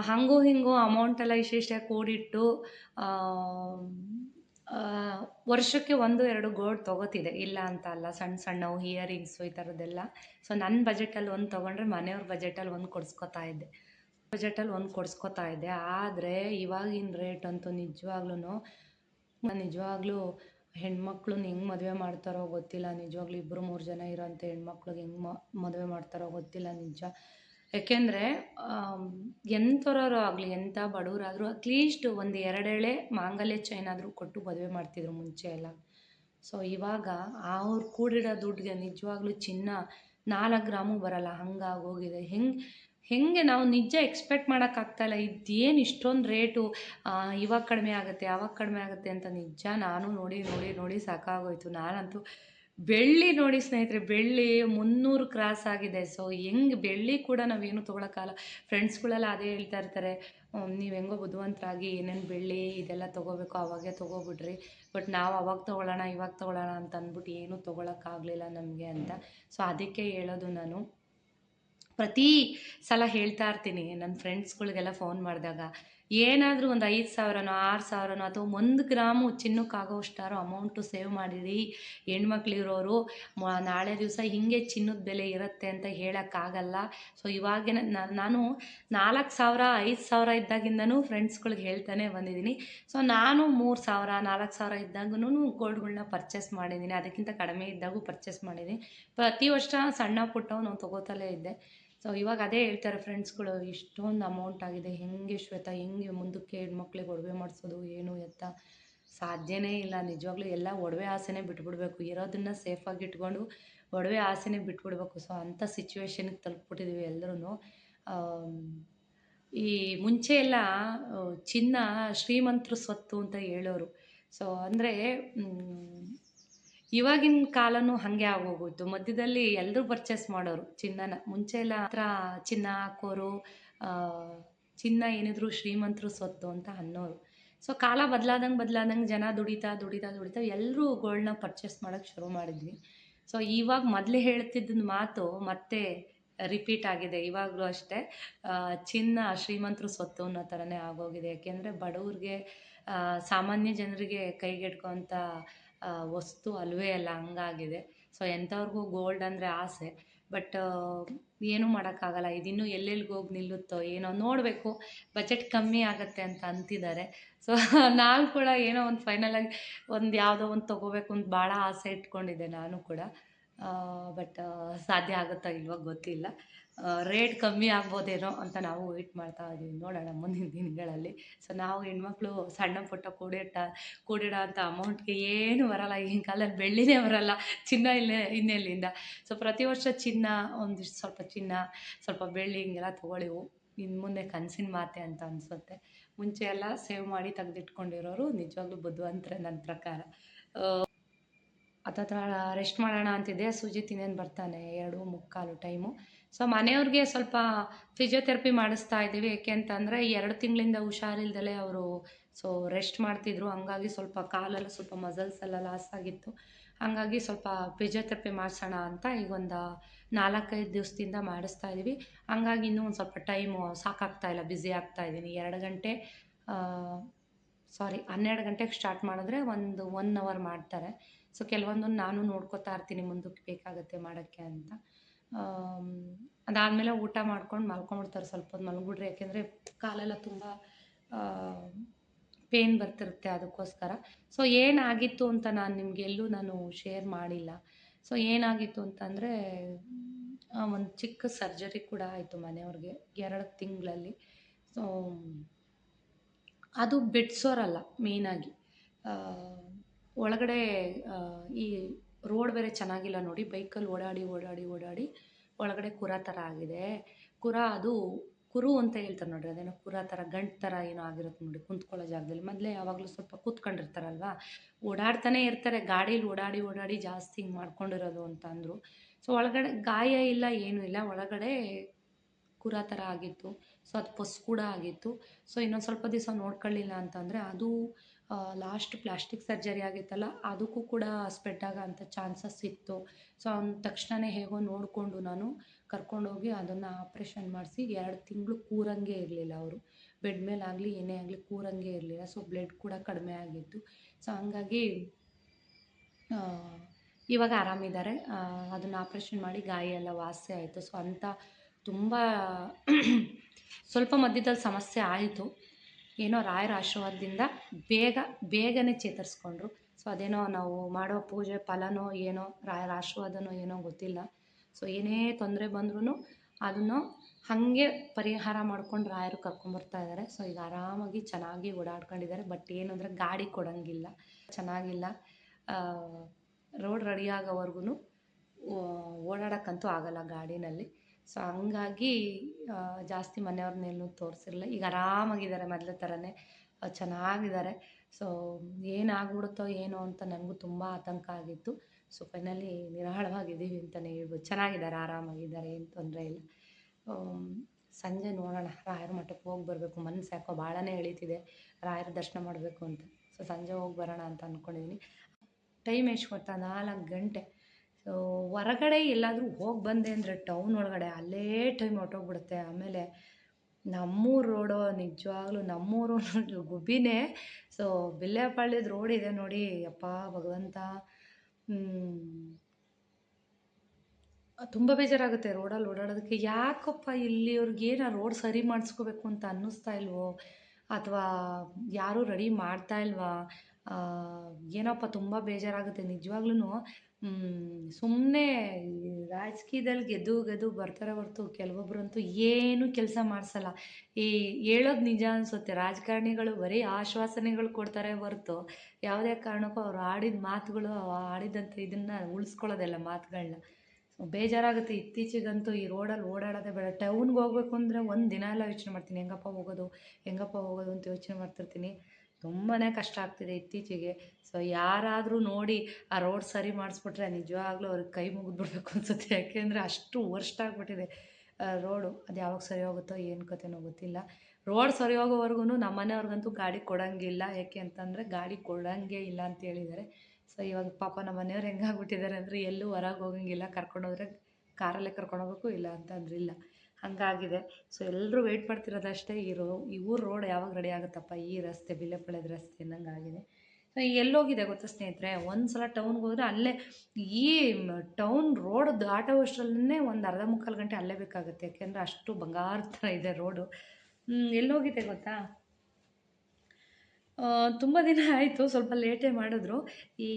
ಹಾಗೂ ಹಿಂಗೂ ಅಮೌಂಟೆಲ್ಲ ಇಷ್ಟಿಷ್ಟೇ ಕೂಡಿಟ್ಟು ವರ್ಷಕ್ಕೆ ಒಂದು, ಎರಡು ಗೋಲ್ಡ್ ತೊಗೋತಿದೆ. ಇಲ್ಲ ಅಂತ ಅಲ್ಲ ಸಣ್ಣ ಸಣ್ಣವು, ಇಯರಿಂಗ್ಸು ಈ ಥರದ್ದೆಲ್ಲ. ಸೊ, ನನ್ನ ಬಜೆಟಲ್ಲಿ ಒಂದು ತೊಗೊಂಡ್ರೆ ಮನೆಯವ್ರ ಬಜೆಟಲ್ಲಿ ಒಂದು ಕೊಡಿಸ್ಕೊತಾ ಇದ್ದೆ. ಬಜೆಟಲ್ಲಿ ಒಂದು ಕೊಡಿಸ್ಕೊತಾ ಇದ್ದೆ. ಆದರೆ ಇವಾಗಿನ ರೇಟ್ ಅಂತೂ ನಿಜವಾಗ್ಲೂ ನಿಜವಾಗ್ಲೂ ಹೆಣ್ಮಕ್ಳನ್ನ ಹೆಂಗೆ ಮದುವೆ ಮಾಡ್ತಾರೋ ಗೊತ್ತಿಲ್ಲ. ನಿಜವಾಗ್ಲೂ ಇಬ್ಬರು ಮೂರು ಜನ ಇರೋಂಥ ಹೆಣ್ಮಕ್ಳಿಗೆ ಹೆಂಗೆ ಮದುವೆ ಮಾಡ್ತಾರೋ ಗೊತ್ತಿಲ್ಲ ನಿಜ. ಯಾಕೆಂದರೆ ಎಂಥವ್ರವ್ರು ಆಗಲಿ, ಎಂಥ ಬಡವರಾದರೂ ಅಟ್ಲೀಸ್ಟ್ ಒಂದು ಎರಡೆಳೆ ಮಾಂಗಲ್ಯ ಚೈನ್ ಆದರೂ ಕೊಟ್ಟು ಮದುವೆ ಮಾಡ್ತಿದ್ರು ಮುಂಚೆ ಎಲ್ಲ. ಸೊ ಇವಾಗ ಅವ್ರು ಕೂಡಿಡೋ ದುಡ್ಡಿಗೆ ನಿಜವಾಗ್ಲೂ ಚಿನ್ನ ನಾಲ್ಕು ಗ್ರಾಮು ಬರಲ್ಲ. ಹಂಗಾಗೋಗಿದೆ ಹೆಂಗೆ ಹೆಂಗೆ ನಾವು ನಿಜ ಎಕ್ಸ್ಪೆಕ್ಟ್ ಮಾಡೋಕ್ಕಾಗ್ತಾಯಿಲ್ಲ ಇದೇನು ಇಷ್ಟೊಂದು ರೇಟು ಇವಾಗ ಕಡಿಮೆ ಆಗುತ್ತೆ ಆವಾಗ ಕಡಿಮೆ ಆಗುತ್ತೆ ಅಂತ ನಿಜ ನಾನು ನೋಡಿ ನೋಡಿ ನೋಡಿ ಸಾಕಾಗೋಯ್ತು. ನಾನಂತೂ ಬೆಳ್ಳಿ ನೋಡಿ ಸ್ನೇಹಿತರೆ, ಬೆಳ್ಳಿ ಮುನ್ನೂರು ಕ್ರಾಸ್ ಆಗಿದೆ. ಸೊ ಹೆಂಗೆ ಬೆಳ್ಳಿ ಕೂಡ ನಾವೇನು ತೊಗೊಳಕ್ಕಾಗಲ್ಲ. ಫ್ರೆಂಡ್ಸ್ಗಳೆಲ್ಲ ಅದೇ ಹೇಳ್ತಾ ಇರ್ತಾರೆ ನೀವು ಹೆಂಗೋ ಬುದ್ಧಿವಂತರಾಗಿ ಏನೇನು ಬೆಳ್ಳಿ ಇದೆಲ್ಲ ತೊಗೋಬೇಕು, ಅವಾಗೇ ತೊಗೋಬಿಡ್ರಿ. ಬಟ್ ನಾವು ಅವಾಗ ತೊಗೊಳ್ಳೋಣ ಇವಾಗ ತೊಗೊಳ್ಳೋಣ ಅಂತ ಅಂದ್ಬಿಟ್ಟು ಏನೂ ತೊಗೊಳಕ್ಕಾಗಲಿಲ್ಲ ನಮಗೆ ಅಂತ. ಸೊ ಅದಕ್ಕೆ ಹೇಳೋದು ನಾನು. ಪ್ರತಿ ಸಲ ಹೇಳ್ತಾ ಇರ್ತೀನಿ ನನ್ನ ಫ್ರೆಂಡ್ಸ್ಗಳಿಗೆಲ್ಲ ಫೋನ್ ಮಾಡಿದಾಗ, ಏನಾದರೂ ಒಂದು ಐದು ಸಾವಿರನೋ, ಆರು ಸಾವಿರನೋ ಅಥವಾ ಒಂದು ಗ್ರಾಮು ಚಿನ್ನಕ್ಕಾಗೋಷ್ಟಾರೋ ಅಮೌಂಟು ಸೇವ್ ಮಾಡಿರಿ. ಹೆಣ್ಮಕ್ಳಿರೋರು ನಾಳೆ ದಿವಸ ಹೀಗೆ ಚಿನ್ನದ ಬೆಲೆ ಇರುತ್ತೆ ಅಂತ ಹೇಳೋಕ್ಕಾಗಲ್ಲ. ಸೊ ಇವಾಗಿನ ನಾನು ನಾಲ್ಕು ಸಾವಿರ, ಐದು ಸಾವಿರ ಇದ್ದಾಗಿಂದನೂ ಫ್ರೆಂಡ್ಸ್ಗಳಿಗೆ ಹೇಳ್ತಾನೆ ಬಂದಿದ್ದೀನಿ. ಸೊ ನಾನು ಮೂರು ಸಾವಿರ, ನಾಲ್ಕು ಸಾವಿರ ಇದ್ದಾಗೂ ಗೋಲ್ಡ್ಗಳನ್ನ ಪರ್ಚೇಸ್ ಮಾಡಿದ್ದೀನಿ. ಅದಕ್ಕಿಂತ ಕಡಿಮೆ ಇದ್ದಾಗೂ ಪರ್ಚೇಸ್ ಮಾಡಿದ್ದೀನಿ. ಪ್ರತಿ ವರ್ಷ ಸಣ್ಣ ಪುಟ್ಟವು ನಾವು ತೊಗೋತಲೇ ಇದ್ದೆ. ಸೊ ಇವಾಗ ಅದೇ ಹೇಳ್ತಾರೆ ಫ್ರೆಂಡ್ಸ್ಗಳು ಇಷ್ಟೊಂದು ಅಮೌಂಟ್ ಆಗಿದೆ, ಹೆಂಗೆ ಶ್ವೇತಾ, ಹೆಂಗೆ ಮುಂದಕ್ಕೆ ಹೆಣ್ಮಕ್ಳಿಗೆ ಒಡವೆ ಮಾಡಿಸೋದು, ಏನು ಎತ್ತ? ಸಾಧ್ಯನೇ ಇಲ್ಲ, ನಿಜವಾಗ್ಲೂ ಎಲ್ಲ ಒಡವೆ ಆಸೆನೇ ಬಿಟ್ಬಿಡ್ಬೇಕು. ಇರೋದನ್ನು ಸೇಫಾಗಿ ಇಟ್ಕೊಂಡು ಒಡವೆ ಆಸೆನೇ ಬಿಟ್ಬಿಡ್ಬೇಕು. ಸೊ ಅಂಥ ಸಿಚುವೇಶನ್ಗೆ ತಲುಪಿಬಿಟ್ಟಿದ್ದೀವಿ ಎಲ್ಲರೂ ಈ ಮುಂಚೆ ಎಲ್ಲ ಚಿನ್ನ ಶ್ರೀಮಂತರು ಸ್ವತ್ತು ಅಂತ ಹೇಳೋರು. ಸೊ ಅಂದರೆ ಇವಾಗಿನ ಕಾಲನೂ ಹಾಗೆ ಆಗೋಗೋಯ್ತು. ಮಧ್ಯದಲ್ಲಿ ಎಲ್ಲರೂ ಪರ್ಚೇಸ್ ಮಾಡೋರು, ಚಿನ್ನನ. ಮುಂಚೆ ಎಲ್ಲ ಹತ್ರ ಚಿನ್ನ ಹಾಕೋರು ಚಿನ್ನ ಏನಿದ್ರು ಶ್ರೀಮಂತರು ಸ್ವತ್ತು ಅಂತ ಅನ್ನೋರು. ಸೊ ಕಾಲ ಬದಲಾದಂಗೆ ಬದಲಾದಂಗೆ ಜನ ದುಡಿತಾ ದುಡಿತಾ ದುಡಿತಾ ಎಲ್ಲರೂ ಗೋಲ್ಡ್ನ ಪರ್ಚೇಸ್ ಮಾಡೋಕ್ಕೆ ಶುರು ಮಾಡಿದ್ವಿ. ಸೊ ಇವಾಗ ಮೊದಲೇ ಹೇಳ್ತಿದ್ದ ಮಾತು ಮತ್ತೆ ರಿಪೀಟ್ ಆಗಿದೆ. ಇವಾಗಲೂ ಅಷ್ಟೇ ಚಿನ್ನ ಶ್ರೀಮಂತರು ಸ್ವತ್ತು ಅನ್ನೋ ಥರನೇ ಆಗೋಗಿದೆ. ಯಾಕೆಂದರೆ ಬಡವ್ರಿಗೆ ಸಾಮಾನ್ಯ ಜನರಿಗೆ ಕೈಗೆಟ್ಕೋಂಥ ವಸ್ತು ಅಲ್ಲವೇ ಅಲ್ಲ ಹಂಗಾಗಿದೆ. ಸೊ ಎಂಥವ್ರಿಗೂ ಗೋಲ್ಡ್ ಅಂದರೆ ಆಸೆ. ಬಟ್ ಏನೂ ಮಾಡೋಕ್ಕಾಗಲ್ಲ. ಇದಿನ್ನೂ ಎಲ್ಲೆಲ್ಲಿಗೆ ಹೋಗಿ ನಿಲ್ಲುತ್ತೋ ಏನೋ ನೋಡಬೇಕು. ಬಜೆಟ್ ಕಮ್ಮಿ ಆಗುತ್ತೆ ಅಂತ ಅಂತಿದ್ದಾರೆ. ಸೊ ನಾನು ಕೂಡ ಏನೋ ಒಂದು ಫೈನಲಾಗಿ ಒಂದು ಯಾವುದೋ ಒಂದು ತೊಗೋಬೇಕು ಅಂತ ಭಾಳ ಆಸೆ ಇಟ್ಕೊಂಡಿದ್ದೆ ನಾನು ಕೂಡ. ಬಟ್ ಸಾಧ್ಯ ಆಗುತ್ತಾ ಇಲ್ವೋ ಗೊತ್ತಿಲ್ಲ. ರೇಟ್ ಕಮ್ಮಿ ಆಗ್ಬೋದೇನೋ ಅಂತ ನಾವು ವೆಯ್ಟ್ ಮಾಡ್ತಾ ಇದ್ದೀವಿ ನೋಡೋಣ ಮುಂದಿನ ದಿನಗಳಲ್ಲಿ. ಸೊ ನಾವು ಹೆಣ್ಮಕ್ಳು ಸಣ್ಣ ಪುಟ್ಟ ಕೂಡಿಟ್ಟ ಕೂಡಿಡೋ ಅಂಥ ಅಮೌಂಟ್ಗೆ ಏನು ಬರಲ್ಲ. ಈಗಿನ ಕಾಲದಲ್ಲಿ ಬೆಳ್ಳಿನೇ ಬರಲ್ಲ. ಚಿನ್ನ ಇಲ್ಲೇ, ಇನ್ನೆಲ್ಲಿಂದ? ಸೊ ಪ್ರತಿ ವರ್ಷ ಚಿನ್ನ ಒಂದಿಷ್ಟು ಸ್ವಲ್ಪ ಚಿನ್ನ, ಸ್ವಲ್ಪ ಬೆಳ್ಳಿ ಹಿಂಗೆಲ್ಲ ತೊಗೊಳ್ಳಿವು. ಇನ್ನು ಮುಂದೆ ಕನಸಿನ ಮಾತೆ ಅಂತ ಅನಿಸುತ್ತೆ. ಮುಂಚೆ ಎಲ್ಲ ಸೇವ್ ಮಾಡಿ ತೆಗೆದಿಟ್ಕೊಂಡಿರೋರು ನಿಜವಾಗ್ಲೂ ಬುದ್ಧಿವಂತರೆ ನನ್ನ ಪ್ರಕಾರ. ಹತ್ತತ್ರ ರೆಸ್ಟ್ ಮಾಡೋಣ ಅಂತಿದ್ದೆ. ಸುಜಿತ್ ಇನ್ನೇನು ಬರ್ತಾನೆ? ಎರಡು ಮುಕ್ಕಾಲು ಟೈಮು ಸೊ ಮನೆಯವ್ರಿಗೆ ಸ್ವಲ್ಪ ಫಿಸಿಯೋಥೆರಪಿ ಮಾಡಿಸ್ತಾ ಇದ್ದೀವಿ. ಏಕೆ ಅಂತಂದರೆ ಎರಡು ತಿಂಗಳಿಂದ ಹುಷಾರಿಲ್ದಲೇ ಅವರು ಸೊ ರೆಸ್ಟ್ ಮಾಡ್ತಿದ್ರು. ಹಂಗಾಗಿ ಸ್ವಲ್ಪ ಕಾಲೆಲ್ಲ ಸ್ವಲ್ಪ ಮಸಲ್ಸ್ ಎಲ್ಲ ಲಾಸ್ ಆಗಿತ್ತು. ಹಾಗಾಗಿ ಸ್ವಲ್ಪ ಫಿಸಿಯೋಥೆರಪಿ ಮಾಡಿಸೋಣ ಅಂತ ಈಗ ಒಂದು ನಾಲ್ಕೈದು ದಿವಸದಿಂದ ಮಾಡಿಸ್ತಾ ಇದ್ದೀವಿ. ಹಂಗಾಗಿ ಇನ್ನೂ ಒಂದು ಸ್ವಲ್ಪ ಟೈಮು ಸಾಕಾಗ್ತಾ ಇಲ್ಲ ಬ್ಯುಸಿ ಆಗ್ತಾ ಇದ್ದೀನಿ. ಎರಡು ಗಂಟೆ ಸಾರಿ ಹನ್ನೆರಡು ಗಂಟೆಗೆ ಸ್ಟಾರ್ಟ್ ಮಾಡಿದ್ರೆ ಒಂದು ಒನ್ ಅವರ್ ಮಾಡ್ತಾರೆ. ಸೊ ಕೆಲವೊಂದನ್ನು ನಾನು ನೋಡ್ಕೋತಾ ಇರ್ತೀನಿ, ಮುಂದಕ್ಕೆ ಬೇಕಾಗುತ್ತೆ ಮಾಡೋಕ್ಕೆ ಅಂತ. ಅದಾದಮೇಲೆ ಊಟ ಮಾಡ್ಕೊಂಡು ಮಲ್ಕೊಂಬಿಡ್ತಾರೆ ಸ್ವಲ್ಪ ಹೊತ್ತು ಮಲ್ಗಿಬಿಡ್ರಿ. ಯಾಕೆಂದರೆ ಕಾಲೆಲ್ಲ ತುಂಬ ಪೇನ್ ಬರ್ತಿರುತ್ತೆ ಅದಕ್ಕೋಸ್ಕರ. ಸೊ ಏನಾಗಿತ್ತು ಅಂತ ನಾನು ನಿಮಗೆಲ್ಲೂ ನಾನು ಶೇರ್ ಮಾಡಿಲ್ಲ. ಸೊ ಏನಾಗಿತ್ತು ಅಂತಂದರೆ ಒಂದು ಚಿಕ್ಕ ಸರ್ಜರಿ ಕೂಡ ಆಯಿತು ಮನೆಯವ್ರಿಗೆ ಎರಡು ತಿಂಗಳಲ್ಲಿ. ಸೊ ಅದು ಬಿಡ್ಸೋರಲ್ಲ ಮೇಯ್ನಾಗಿ ಒಳಗಡೆ ಈ ರೋಡ್ ಬೇರೆ ಚೆನ್ನಾಗಿಲ್ಲ ನೋಡಿ, ಬೈಕಲ್ಲಿ ಓಡಾಡಿ ಓಡಾಡಿ ಓಡಾಡಿ ಒಳಗಡೆ ಕುರ ಥರ ಆಗಿದೆ. ಕುರ ಅದು ಕುರು ಅಂತ ಹೇಳ್ತಾರೆ ನೋಡ್ರಿ, ಅದೇನೋ ಕುರ ಥರ, ಗಂಟು ಥರ ಏನೋ ಆಗಿರುತ್ತೆ ನೋಡಿ ಕುಂತ್ಕೊಳ್ಳೋ ಜಾಗದಲ್ಲಿ. ಮೊದಲೇ ಯಾವಾಗಲೂ ಸ್ವಲ್ಪ ಕೂತ್ಕೊಂಡಿರ್ತಾರಲ್ವ? ಓಡಾಡ್ತಾನೆ ಇರ್ತಾರೆ, ಗಾಡೀಲಿ ಓಡಾಡಿ ಓಡಾಡಿ ಜಾಸ್ತಿ ಹಿಂಗೆ ಮಾಡ್ಕೊಂಡಿರೋದು ಅಂತ ಅಂದರು. ಸೊ ಒಳಗಡೆ ಗಾಯ ಇಲ್ಲ, ಏನೂ ಇಲ್ಲ, ಒಳಗಡೆ ಕುರ ಥರ ಆಗಿತ್ತು. ಸೊ ಅದು ಪೊಸ್ ಕೂಡ ಆಗಿತ್ತು. ಸೊ ಇನ್ನೊಂದು ಸ್ವಲ್ಪ ದಿವಸ ನೋಡ್ಕೊಳ್ಳಿಲ್ಲ ಅಂತಂದರೆ ಅದು ಲಾಸ್ಟ್ ಪ್ಲಾಸ್ಟಿಕ್ ಸರ್ಜರಿ ಆಗಿತ್ತಲ್ಲ, ಅದಕ್ಕೂ ಕೂಡ ಸ್ಪ್ರೆಡ್ ಆಗೋ ಅಂಥ ಚಾನ್ಸಸ್ ಇತ್ತು. ಸೊ ಅವ್ನ ತಕ್ಷಣವೇ ಹೇಗೋ ನೋಡಿಕೊಂಡು ನಾನು ಕರ್ಕೊಂಡೋಗಿ ಅದನ್ನು ಆಪ್ರೇಷನ್ ಮಾಡಿಸಿ ಎರಡು ತಿಂಗಳು ಕೂರಂಗೆ ಇರಲಿಲ್ಲ ಅವರು. ಬೆಡ್ ಮೇಲೆ ಆಗಲಿ, ಏನೇ ಆಗಲಿ ಕೂರಂಗೆ ಇರಲಿಲ್ಲ. ಸೊ ಬ್ಲಡ್ ಕೂಡ ಕಡಿಮೆ ಆಗಿತ್ತು. ಸೊ ಹಂಗಾಗಿ ಇವಾಗ ಆರಾಮಿದ್ದಾರೆ. ಅದನ್ನು ಆಪ್ರೇಷನ್ ಮಾಡಿ ಗಾಯ ಎಲ್ಲ ವಾಸಿ ಆಯಿತು. ಸೊ ಅಂಥ ತುಂಬ ಸ್ವಲ್ಪ ಮಧ್ಯದಲ್ಲಿ ಸಮಸ್ಯೆ ಆಯಿತು. ಏನೋ ರಾಯರ ಆಶೀರ್ವಾದದಿಂದ ಬೇಗ, ಬೇಗನೆ ಚೇತರಿಸ್ಕೊಂಡ್ರು. ಸೊ ಅದೇನೋ ನಾವು ಮಾಡೋ ಪೂಜೆ ಫಲನೋ ಏನೋ, ರಾಯರ ಆಶೀರ್ವಾದನೋ ಏನೋ ಗೊತ್ತಿಲ್ಲ. ಸೊ ಏನೇ ತೊಂದರೆ ಬಂದ್ರೂ ಅದನ್ನು ಹಾಗೆ ಪರಿಹಾರ ಮಾಡ್ಕೊಂಡು ರಾಯರು ಕರ್ಕೊಂಬರ್ತಾ ಇದ್ದಾರೆ ಸೊ ಈಗ ಆರಾಮಾಗಿ ಚೆನ್ನಾಗಿ ಓಡಾಡ್ಕೊಂಡಿದ್ದಾರೆ. ಬಟ್ ಏನು ಗಾಡಿ ಕೊಡೋಂಗಿಲ್ಲ. ಚೆನ್ನಾಗಿಲ್ಲ. ರೋಡ್ ರೆಡಿ ಓಡಾಡೋಕ್ಕಂತೂ ಆಗಲ್ಲ ಗಾಡಿನಲ್ಲಿ. ಸೊ ಹಂಗಾಗಿ ಜಾಸ್ತಿ ಮನೆಯವ್ರನ್ನೆಲ್ಲೂ ತೋರಿಸಿರಲಿಲ್ಲ. ಈಗ ಆರಾಮಾಗಿದ್ದಾರೆ ಮೊದಲ ಥರನೇ ಚೆನ್ನಾಗಿದ್ದಾರೆ. ಸೊ ಏನಾಗ್ಬಿಡುತ್ತೋ ಏನೋ ಅಂತ ನನಗೂ ತುಂಬ ಆತಂಕ ಆಗಿತ್ತು. ಸೊ ಫೈನಲಿ ನಿರಾಳವಾಗಿದ್ದೀವಿ ಅಂತಲೇ ಹೇಳ್ಬೋದು. ಚೆನ್ನಾಗಿದ್ದಾರೆ, ಆರಾಮಾಗಿದ್ದಾರೆ, ಏನು ತೊಂದರೆ ಇಲ್ಲ. ಸಂಜೆ ನೋಡೋಣ. ರಾಯರ ಮಠಕ್ಕೆ ಹೋಗಿ ಬರಬೇಕು. ಮನಸ್ಸು ಯಾಕೋ ಭಾಳನೇ ಎಳೀತಿದೆ. ರಾಯರ ದರ್ಶನ ಮಾಡಬೇಕು ಅಂತ. ಸೊ ಸಂಜೆ ಹೋಗಿ ಬರೋಣ ಅಂತ ಅಂದ್ಕೊಂಡಿದ್ದೀನಿ ಟೈಮ್ ಎಷ್ಟು ಗೊತ್ತಾ? ನಾಲ್ಕು ಗಂಟೆ. ಹೊರಗಡೆ ಎಲ್ಲಾದರೂ ಹೋಗಿ ಬಂದೆ ಅಂದರೆ ಟೌನ್ ಒಳಗಡೆ ಅಲ್ಲೇ ಟೈಮ್ ಹೊರ್ಟೋಗ್ಬಿಡುತ್ತೆ. ಆಮೇಲೆ ನಮ್ಮೂರು ರೋಡು ನಿಜವಾಗ್ಲೂ ನಮ್ಮೂರು ಗುಬ್ಬಿನೇ. ಸೊ ಬಿಲ್ಲೆಪಾಳ್ಯದ ರೋಡ್ ಇದೆ ನೋಡಿ ಅಪ್ಪ ಭಗವಂತ. ತುಂಬ ಬೇಜಾರಾಗುತ್ತೆ ರೋಡಲ್ಲಿ ಓಡಾಡೋದಕ್ಕೆ. ಯಾಕಪ್ಪ ಇಲ್ಲಿಯವ್ರಿಗೆ ಏನೋ ರೋಡ್ ಸರಿ ಮಾಡಿಸ್ಕೋಬೇಕು ಅಂತ ಅನ್ನಿಸ್ತಾ ಇಲ್ವೋ? ಅಥವಾ ಯಾರೂ ರೆಡಿ ಮಾಡ್ತಾ ಇಲ್ವಾ? ಆ, ಏನಪ್ಪ ತುಂಬ ಬೇಜಾರಾಗುತ್ತೆ ನಿಜವಾಗ್ಲೂ ಸುಮ್ಮನೆ ರಾಜಕೀಯದಲ್ಲಿ ಗೆದ್ದು ಗೆದ್ದು ಬರ್ತಾರೆ ಹೊರ್ತು ಕೆಲವೊಬ್ಬರಂತೂ ಏನು ಕೆಲಸ ಮಾಡಿಸಲ್ಲ. ಈ ಹೇಳೋದು ನಿಜ ಅನಿಸುತ್ತೆ. ರಾಜಕಾರಣಿಗಳು ಬರೀ ಆಶ್ವಾಸನೆಗಳು ಕೊಡ್ತಾರೆ ಹೊರ್ತು ಯಾವುದೇ ಕಾರಣಕ್ಕೂ ಅವ್ರು ಆಡಿದ ಮಾತುಗಳು ಆಡಿದಂಥ ಇದನ್ನು ಉಳಿಸ್ಕೊಳ್ಳೋದಿಲ್ಲ ಮಾತುಗಳನ್ನ ಬೇಜಾರಾಗುತ್ತೆ. ಇತ್ತೀಚೆಗಂತೂ ಈ ರೋಡಲ್ಲಿ ಓಡಾಡೋದೇ ಬೇಡ. ಟೌನ್ಗೆ ಹೋಗ್ಬೇಕು ಅಂದರೆ ಒಂದು ದಿನ ಎಲ್ಲ ಯೋಚನೆ ಮಾಡ್ತೀನಿ. ಹೆಂಗಪ್ಪ ಹೋಗೋದು ಹೆಂಗಪ್ಪ ಹೋಗೋದು ಅಂತ ಯೋಚನೆ ಮಾಡ್ತಿರ್ತೀನಿ. ತುಂಬಾ ಕಷ್ಟ ಆಗ್ತಿದೆ ಇತ್ತೀಚೆಗೆ. ಸೊ ಯಾರಾದರೂ ನೋಡಿ ಆ ರೋಡ್ ಸರಿ ಮಾಡಿಸ್ಬಿಟ್ರೆ ನಿಜವಾಗ್ಲೂ ಅವ್ರಿಗೆ ಕೈ ಮುಗಿದ್ಬಿಡ್ಬೇಕು ಅನ್ಸುತ್ತೆ. ಯಾಕೆಂದರೆ ಅಷ್ಟು ವರ್ಸ್ಟ್ ಆಗಿಬಿಟ್ಟಿದೆ. ರೋಡು ಅದು ಯಾವಾಗ ಸರಿ ಹೋಗುತ್ತೋ ಏನು ಕತೆನೋ ಗೊತ್ತಿಲ್ಲ. ರೋಡ್ ಸರಿ ಹೋಗೋವರೆಗೂ ನಮ್ಮ ಮನೆಯವ್ರಿಗಂತೂ ಗಾಡಿ ಕೊಡೋಂಗಿಲ್ಲ. ಯಾಕೆ ಅಂತಂದರೆ ಗಾಡಿ ಕೊಡೋಂಗೇ ಇಲ್ಲ ಅಂತ ಹೇಳಿದ್ದಾರೆ. ಸೊ ಇವಾಗ ಪಾಪ ನಮ್ಮ ಮನೆಯವ್ರು ಹೆಂಗಾಗ್ಬಿಟ್ಟಿದ್ದಾರೆ ಅಂದರೆ ಎಲ್ಲೂ ಹೊರಗೆ ಹೋಗಂಗಿಲ್ಲ. ಕರ್ಕೊಂಡೋದ್ರೆ ಕಾರಲ್ಲೇ ಕರ್ಕೊಂಡೋಗ್ಬೇಕು ಇಲ್ಲ ಅಂತಂದ್ರೆ ಇಲ್ಲ ಹಾಗಾಗಿದೆ. ಸೊ ಎಲ್ಲರೂ ವೆಯ್ಟ್ ಮಾಡ್ತಿರೋದಷ್ಟೇ ಈ ರೋ, ಈ ಊರು ರೋಡ್ ಯಾವಾಗ ರೆಡಿ ಆಗುತ್ತಪ್ಪ? ಈ ರಸ್ತೆ ಬಿಲ್ಲೆಪಳ್ಯದ ರಸ್ತೆ ಅನ್ನಂಗೆ ಆಗಿದೆ. ಸೊ ಎಲ್ಲೋಗಿದೆ ಗೊತ್ತಾ ಸ್ನೇಹಿತರೆ? ಒಂದು ಸಲ ಟೌನ್ಗೆ ಹೋದರೆ ಅಲ್ಲೇ ಈ ಟೌನ್ ರೋಡ್ ದಾಟೋಷ್ಟರಲ್ಲೇ ಒಂದು ಅರ್ಧ ಮುಕ್ಕಾಲು ಗಂಟೆ ಅಲ್ಲೇ ಬೇಕಾಗುತ್ತೆ. ಯಾಕೆಂದರೆ ಅಷ್ಟು ಬಂಗಾರ ಥರ ಇದೆ ರೋಡು ಎಲ್ಲೋಗಿದೆ ಗೊತ್ತಾ? ತುಂಬ ದಿನ ಆಯಿತು, ಸ್ವಲ್ಪ ಲೇಟೇ ಮಾಡಿದ್ರು. ಈ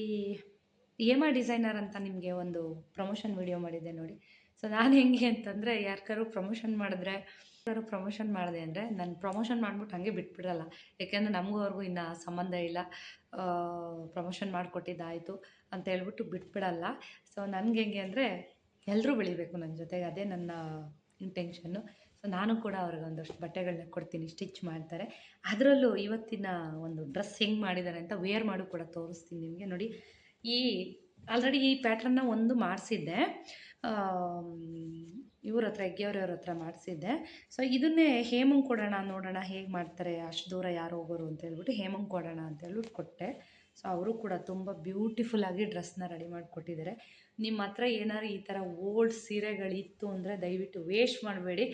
ಏಮಾ ಡಿಸೈನರ್ ಅಂತ ನಿಮಗೆ ಒಂದು ಪ್ರಮೋಷನ್ ವಿಡಿಯೋ ಮಾಡಿದ್ದೆ ನೋಡಿ. ಸೊ ನಾನು ಹೆಂಗೆ ಅಂತಂದರೆ ಯಾರ್ಗಾರು ಪ್ರಮೋಷನ್ ಮಾಡಿದ್ರೆ ಯಾರು ಪ್ರಮೋಷನ್ ಮಾಡಿದೆ ಅಂದರೆ ನಾನು ಪ್ರಮೋಷನ್ ಮಾಡಿಬಿಟ್ಟು ಹಾಗೆ ಬಿಟ್ಬಿಡಲ್ಲ. ಯಾಕೆಂದರೆ ನಮಗೂ ಅವ್ರಿಗೂ ಇನ್ನು ಸಂಬಂಧ ಇಲ್ಲ. ಪ್ರಮೋಷನ್ ಮಾಡಿಕೊಟ್ಟಿದ್ದಾಯಿತು ಅಂತ ಹೇಳ್ಬಿಟ್ಟು ಬಿಟ್ಬಿಡಲ್ಲ. ಸೊ ನನಗೆ ಹೆಂಗೆ ಅಂದರೆ ಎಲ್ಲರೂ ಬೆಳಿಬೇಕು ನನ್ನ ಜೊತೆಗೆ. ಅದೇ ನನ್ನ ಇಂಟೆನ್ಷನ್ನು ಸೊ ನಾನು ಕೂಡ ಅವ್ರಿಗೆ ಒಂದಷ್ಟು ಬಟ್ಟೆಗಳನ್ನ ಕೊಡ್ತೀನಿ ಸ್ಟಿಚ್ ಮಾಡ್ತಾರೆ. ಅದರಲ್ಲೂ ಇವತ್ತಿನ ಒಂದು ಡ್ರೆಸ್ ಹೆಂಗೆ ಮಾಡಿದ್ದಾರೆ ಅಂತ ವೇರ್ ಮಾಡು ಕೂಡ ತೋರಿಸ್ತೀನಿ ನಿಮಗೆ ನೋಡಿ. ಈ ಆಲ್ರೆಡಿ ಈ ಪ್ಯಾಟ್ರನ್ನ ಒಂದು ಮಾಡಿಸಿದ್ದೆ. ಇವ್ರ ಹತ್ರ ಹೆಗ್ಗೆಯವ್ರವ್ರ ಹತ್ರ ಮಾಡಿಸಿದ್ದೆ. ಸೊ ಇದನ್ನೇ ಹೇಮಂಗೆ ಕೊಡೋಣ ನೋಡೋಣ ಹೇಗೆ ಮಾಡ್ತಾರೆ, ಅಷ್ಟು ದೂರ ಯಾರು ಹೋಗೋರು ಅಂತ ಹೇಳ್ಬಿಟ್ಟು ಹೇಮಂಗೆ ಕೊಡೋಣ ಅಂತ ಹೇಳ್ಬಿಟ್ಟು ಕೊಟ್ಟೆ. ಸೊ ಅವರು ಕೂಡ ತುಂಬ ಬ್ಯೂಟಿಫುಲ್ಲಾಗಿ ಡ್ರೆಸ್ನ ರೆಡಿ ಮಾಡಿಕೊಟ್ಟಿದ್ದಾರೆ ನಿಮ್ಮ ಹತ್ರ ಏನಾದ್ರು ಈ ಥರ ಓಲ್ಡ್ ಸೀರೆಗಳಿತ್ತು ಅಂದರೆ ದಯವಿಟ್ಟು ವೇಸ್ಟ್ ಮಾಡಬೇಡಿ.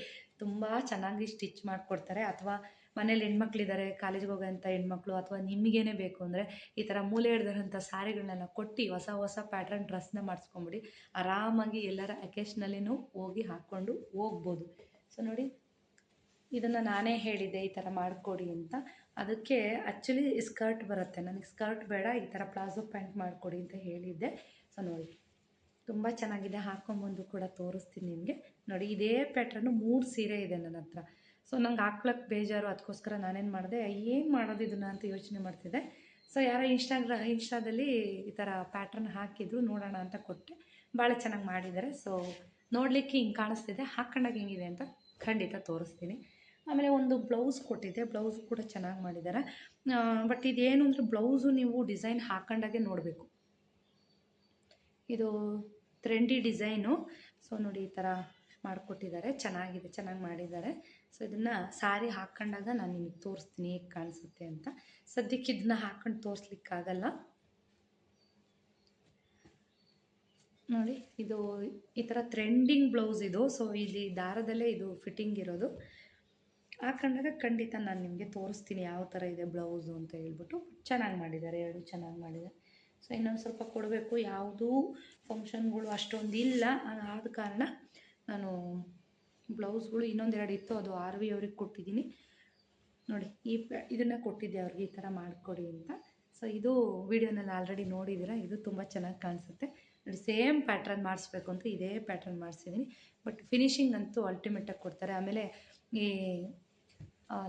ತುಂಬ ಚೆನ್ನಾಗಿ ಸ್ಟಿಚ್ ಮಾಡಿಕೊಡ್ತಾರೆ. ಅಥವಾ ಮನೇಲಿ ಹೆಣ್ಮಕ್ಳಿದ್ದಾರೆ ಕಾಲೇಜ್ಗೆ ಹೋಗೋಂಥ ಹೆಣ್ಮಕ್ಳು ಅಥವಾ ನಿಮಗೇನೆ ಬೇಕು ಅಂದರೆ ಈ ಥರ ಮೂಲೆ ಹಿಡ್ದಿರೋಂಥ ಸಾರಿಗಳನ್ನೆಲ್ಲ ಕೊಟ್ಟು ಹೊಸ ಹೊಸ ಪ್ಯಾಟ್ರನ್ ಡ್ರೆಸ್ನ ಮಾಡಿಸ್ಕೊಂಬಿಡಿ. ಆರಾಮಾಗಿ ಎಲ್ಲರ ಅಕೇಶ್ನಲ್ಲಿನೂ ಹೋಗಿ ಹಾಕ್ಕೊಂಡು ಹೋಗ್ಬೋದು. ಸೊ ನೋಡಿ, ಇದನ್ನು ನಾನೇ ಹೇಳಿದ್ದೆ ಈ ಥರ ಮಾಡಿಕೊಡಿ ಅಂತ. ಅದಕ್ಕೆ ಆ್ಯಕ್ಚುಲಿ ಸ್ಕರ್ಟ್ ಬರುತ್ತೆ. ನನಗೆ ಸ್ಕರ್ಟ್ ಬೇಡ, ಈ ಥರ ಪ್ಲಾಜೋ ಪ್ಯಾಂಟ್ ಮಾಡಿಕೊಡಿ ಅಂತ ಹೇಳಿದ್ದೆ. ಸೊ ನೋಡಿ, ತುಂಬ ಚೆನ್ನಾಗಿದೆ. ಹಾಕ್ಕೊಂಬಂದು ಕೂಡ ತೋರಿಸ್ತೀನಿ ನಿಮಗೆ. ನೋಡಿ, ಇದೇ ಪ್ಯಾಟ್ರನ್ನು ಮೂರು ಸೀರೆ ಇದೆ ನನ್ನ ಹತ್ರ. ಸೊ ನಂಗೆ ಹಾಕ್ಲಕ್ಕೆ ಬೇಜಾರು ಅದಕ್ಕೋಸ್ಕರ ನಾನೇನು ಮಾಡಿದೆ, ಏನು ಮಾಡೋದು ಇದನ್ನು ಅಂತ ಯೋಚನೆ ಮಾಡ್ತಿದ್ದೆ. ಸೊ ಯಾರೋ ಇನ್ಸ್ಟಾಗ್ರಾ ಇನ್ಸ್ಟಾದಲ್ಲಿ ಈ ಥರ ಪ್ಯಾಟ್ರನ್ ಹಾಕಿದ್ರು, ನೋಡೋಣ ಅಂತ ಕೊಟ್ಟೆ. ಭಾಳ ಚೆನ್ನಾಗಿ ಮಾಡಿದ್ದಾರೆ. ಸೊ ನೋಡಲಿಕ್ಕೆ ಹಿಂಗೆ ಕಾಣಿಸ್ತಿದೆ. ಹಾಕೊಂಡಾಗ ಹೆಂಗಿದೆ ಅಂತ ಖಂಡಿತ ತೋರಿಸ್ತೀನಿ. ಆಮೇಲೆ ಒಂದು ಬ್ಲೌಸ್ ಕೊಟ್ಟಿದ್ದೆ. ಬ್ಲೌಸ್ ಕೂಡ ಚೆನ್ನಾಗಿ ಮಾಡಿದ್ದಾರೆ. ಬಟ್ ಇದೇನು ಅಂದರೆ ಬ್ಲೌಸು ನೀವು ಡಿಸೈನ್ ಹಾಕೊಂಡಾಗೆ ನೋಡಬೇಕು. ಇದು ಟ್ರೆಂಡಿ ಡಿಸೈನು. ಸೊ ನೋಡಿ ಈ ಥರ ಮಾಡಿಕೊಟ್ಟಿದ್ದಾರೆ. ಚೆನ್ನಾಗಿದೆ, ಚೆನ್ನಾಗಿ ಮಾಡಿದ್ದಾರೆ. ಸೊ ಇದನ್ನು ಸಾರಿ ಹಾಕ್ಕೊಂಡಾಗ ನಾನು ನಿಮಗೆ ತೋರಿಸ್ತೀನಿ ಹೇಗೆ ಕಾಣಿಸುತ್ತೆ ಅಂತ. ಸದ್ಯಕ್ಕೆ ಇದನ್ನ ಹಾಕ್ಕೊಂಡು ತೋರಿಸ್ಲಿಕ್ಕಾಗಲ್ಲ. ನೋಡಿ, ಇದು ಈ ಥರ ಟ್ರೆಂಡಿಂಗ್ ಬ್ಲೌಸ್ ಇದು. ಸೊ ಇಲ್ಲಿ ದಾರದಲ್ಲೇ ಇದು ಫಿಟ್ಟಿಂಗ್ ಇರೋದು. ಹಾಕೊಂಡಾಗ ಖಂಡಿತ ನಾನು ನಿಮಗೆ ತೋರಿಸ್ತೀನಿ ಯಾವ ಥರ ಇದೆ ಬ್ಲೌಸು ಅಂತ ಹೇಳ್ಬಿಟ್ಟು. ಚೆನ್ನಾಗಿ ಮಾಡಿದ್ದಾರೆ, ಎರಡು ಚೆನ್ನಾಗಿ ಮಾಡಿದ್ದಾರೆ. ಸೊ ಇನ್ನೊಂದು ಸ್ವಲ್ಪ ಕೊಡಬೇಕು. ಯಾವುದೂ ಫಂಕ್ಷನ್ಗಳು ಅಷ್ಟೊಂದು ಇಲ್ಲ ಆದ ಕಾರಣ ನಾನು ಬ್ಲೌಸ್ಗಳು ಇನ್ನೊಂದೆರಡು ಇತ್ತು, ಅದು ಆರ್ ವಿ ಅವ್ರಿಗೆ ಕೊಟ್ಟಿದ್ದೀನಿ. ನೋಡಿ, ಈ ಇದನ್ನು ಕೊಟ್ಟಿದ್ದೆ ಅವ್ರಿಗೆ, ಈ ಥರ ಮಾಡಿಕೊಡಿ ಅಂತ. ಸೊ ಇದು ವಿಡಿಯೋನಲ್ಲಿ ಆಲ್ರೆಡಿ ನೋಡಿದ್ದೀರಾ, ಇದು ತುಂಬ ಚೆನ್ನಾಗಿ ಕಾಣಿಸುತ್ತೆ. ನೋಡಿ ಸೇಮ್ ಪ್ಯಾಟ್ರನ್ ಮಾಡಿಸ್ಬೇಕು ಅಂತ ಇದೇ ಪ್ಯಾಟ್ರನ್ ಮಾಡಿಸಿದ್ದೀನಿ. ಬಟ್ ಫಿನಿಶಿಂಗ್ ಅಂತೂ ಅಲ್ಟಿಮೇಟಾಗಿ ಕೊಡ್ತಾರೆ. ಆಮೇಲೆ ಈ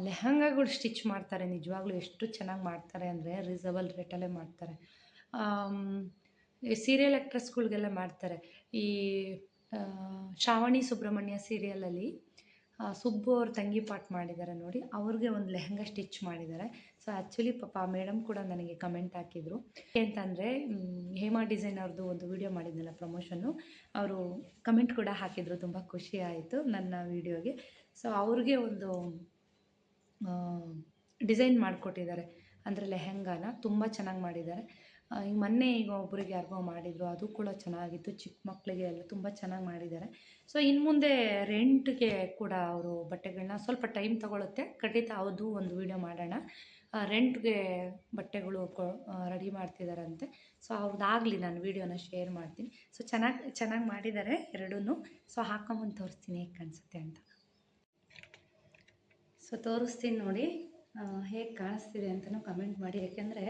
ಲೆಹಂಗಾಗಳು ಸ್ಟಿಚ್ ಮಾಡ್ತಾರೆ, ನಿಜವಾಗ್ಲೂ ಎಷ್ಟು ಚೆನ್ನಾಗಿ ಮಾಡ್ತಾರೆ ಅಂದರೆ ರೀಸನಬಲ್ ರೇಟಲ್ಲೇ ಮಾಡ್ತಾರೆ. ಸೀರಿಯಲ್ ಆ್ಯಕ್ಟ್ರೆಸ್ಗಳಿಗೆಲ್ಲ ಮಾಡ್ತಾರೆ. ಈ ಶ್ರಾವಣಿ ಸುಬ್ರಹ್ಮಣ್ಯ ಸೀರಿಯಲಲ್ಲಿ ಸುಬ್ಬು ಅವ್ರ ತಂಗಿ ಪಾಟ್ ಮಾಡಿದ್ದಾರೆ ನೋಡಿ. ಅವ್ರಿಗೆ ಒಂದು ಲೆಹೆಂಗಾ ಸ್ಟಿಚ್ ಮಾಡಿದ್ದಾರೆ ಸೊ ಆ್ಯಕ್ಚುಲಿ ಪಾಪ ಮೇಡಮ್ ಕೂಡ ನನಗೆ ಕಮೆಂಟ್ ಹಾಕಿದರು. ಅಂತಂದರೆ ಹೇಮಾ ಡಿಸೈನ್ ಅವ್ರದ್ದು ಒಂದು ವಿಡಿಯೋ ಮಾಡಿದ್ನಲ್ಲ ಪ್ರಮೋಷನ್ನು ಅವರು ಕಮೆಂಟ್ ಕೂಡ ಹಾಕಿದರು. ತುಂಬ ಖುಷಿ ಆಯಿತು ನನ್ನ ವಿಡಿಯೋಗೆ ಸೊ ಅವ್ರಿಗೆ ಒಂದು ಡಿಸೈನ್ ಮಾಡಿಕೊಟ್ಟಿದ್ದಾರೆ. ಅಂದರೆ ಲೆಹೆಂಗಾನ ತುಂಬ ಚೆನ್ನಾಗಿ ಮಾಡಿದ್ದಾರೆ. ಈಗ ಮೊನ್ನೆ ಈಗ ಒಬ್ಬರಿಗೆ ಯಾರಿಗೋ ಮಾಡಿದರು, ಅದು ಕೂಡ ಚೆನ್ನಾಗಿತ್ತು. ಚಿಕ್ಕ ಮಕ್ಕಳಿಗೆ ಎಲ್ಲ ತುಂಬ ಚೆನ್ನಾಗಿ ಮಾಡಿದ್ದಾರೆ. ಸೊ ಇನ್ನು ಮುಂದೆ ರೆಂಟ್ಗೆ ಕೂಡ ಅವರು ಬಟ್ಟೆಗಳನ್ನ ಸ್ವಲ್ಪ ಟೈಮ್ ತಗೊಳುತ್ತೆ. ಖಂಡಿತ ಅದು ಒಂದು ವಿಡಿಯೋ ಮಾಡೋಣ. ರೆಂಟ್ಗೆ ಬಟ್ಟೆಗಳು ರೆಡಿ ಮಾಡ್ತಿದ್ದಾರಂತೆ ಸೊ ಅವ್ರದ್ದಾಗಲಿ ನಾನು ವೀಡಿಯೋನ ಶೇರ್ ಮಾಡ್ತೀನಿ. ಸೊ ಚೆನ್ನಾಗಿ ಚೆನ್ನಾಗಿ ಮಾಡಿದ್ದಾರೆ ಎರಡೂ ಸೊ ಹಾಕೊಂಬಂದು ತೋರಿಸ್ತೀನಿ ಹೇಗೆ ಕಾಣಿಸುತ್ತೆ ಅಂತ. ಸೊ ತೋರಿಸ್ತೀನಿ ನೋಡಿ. ಹೇಗೆ ಕಾಣಿಸ್ತಿದೆ ಅಂತಲೂ ಕಮೆಂಟ್ ಮಾಡಿ. ಯಾಕೆಂದರೆ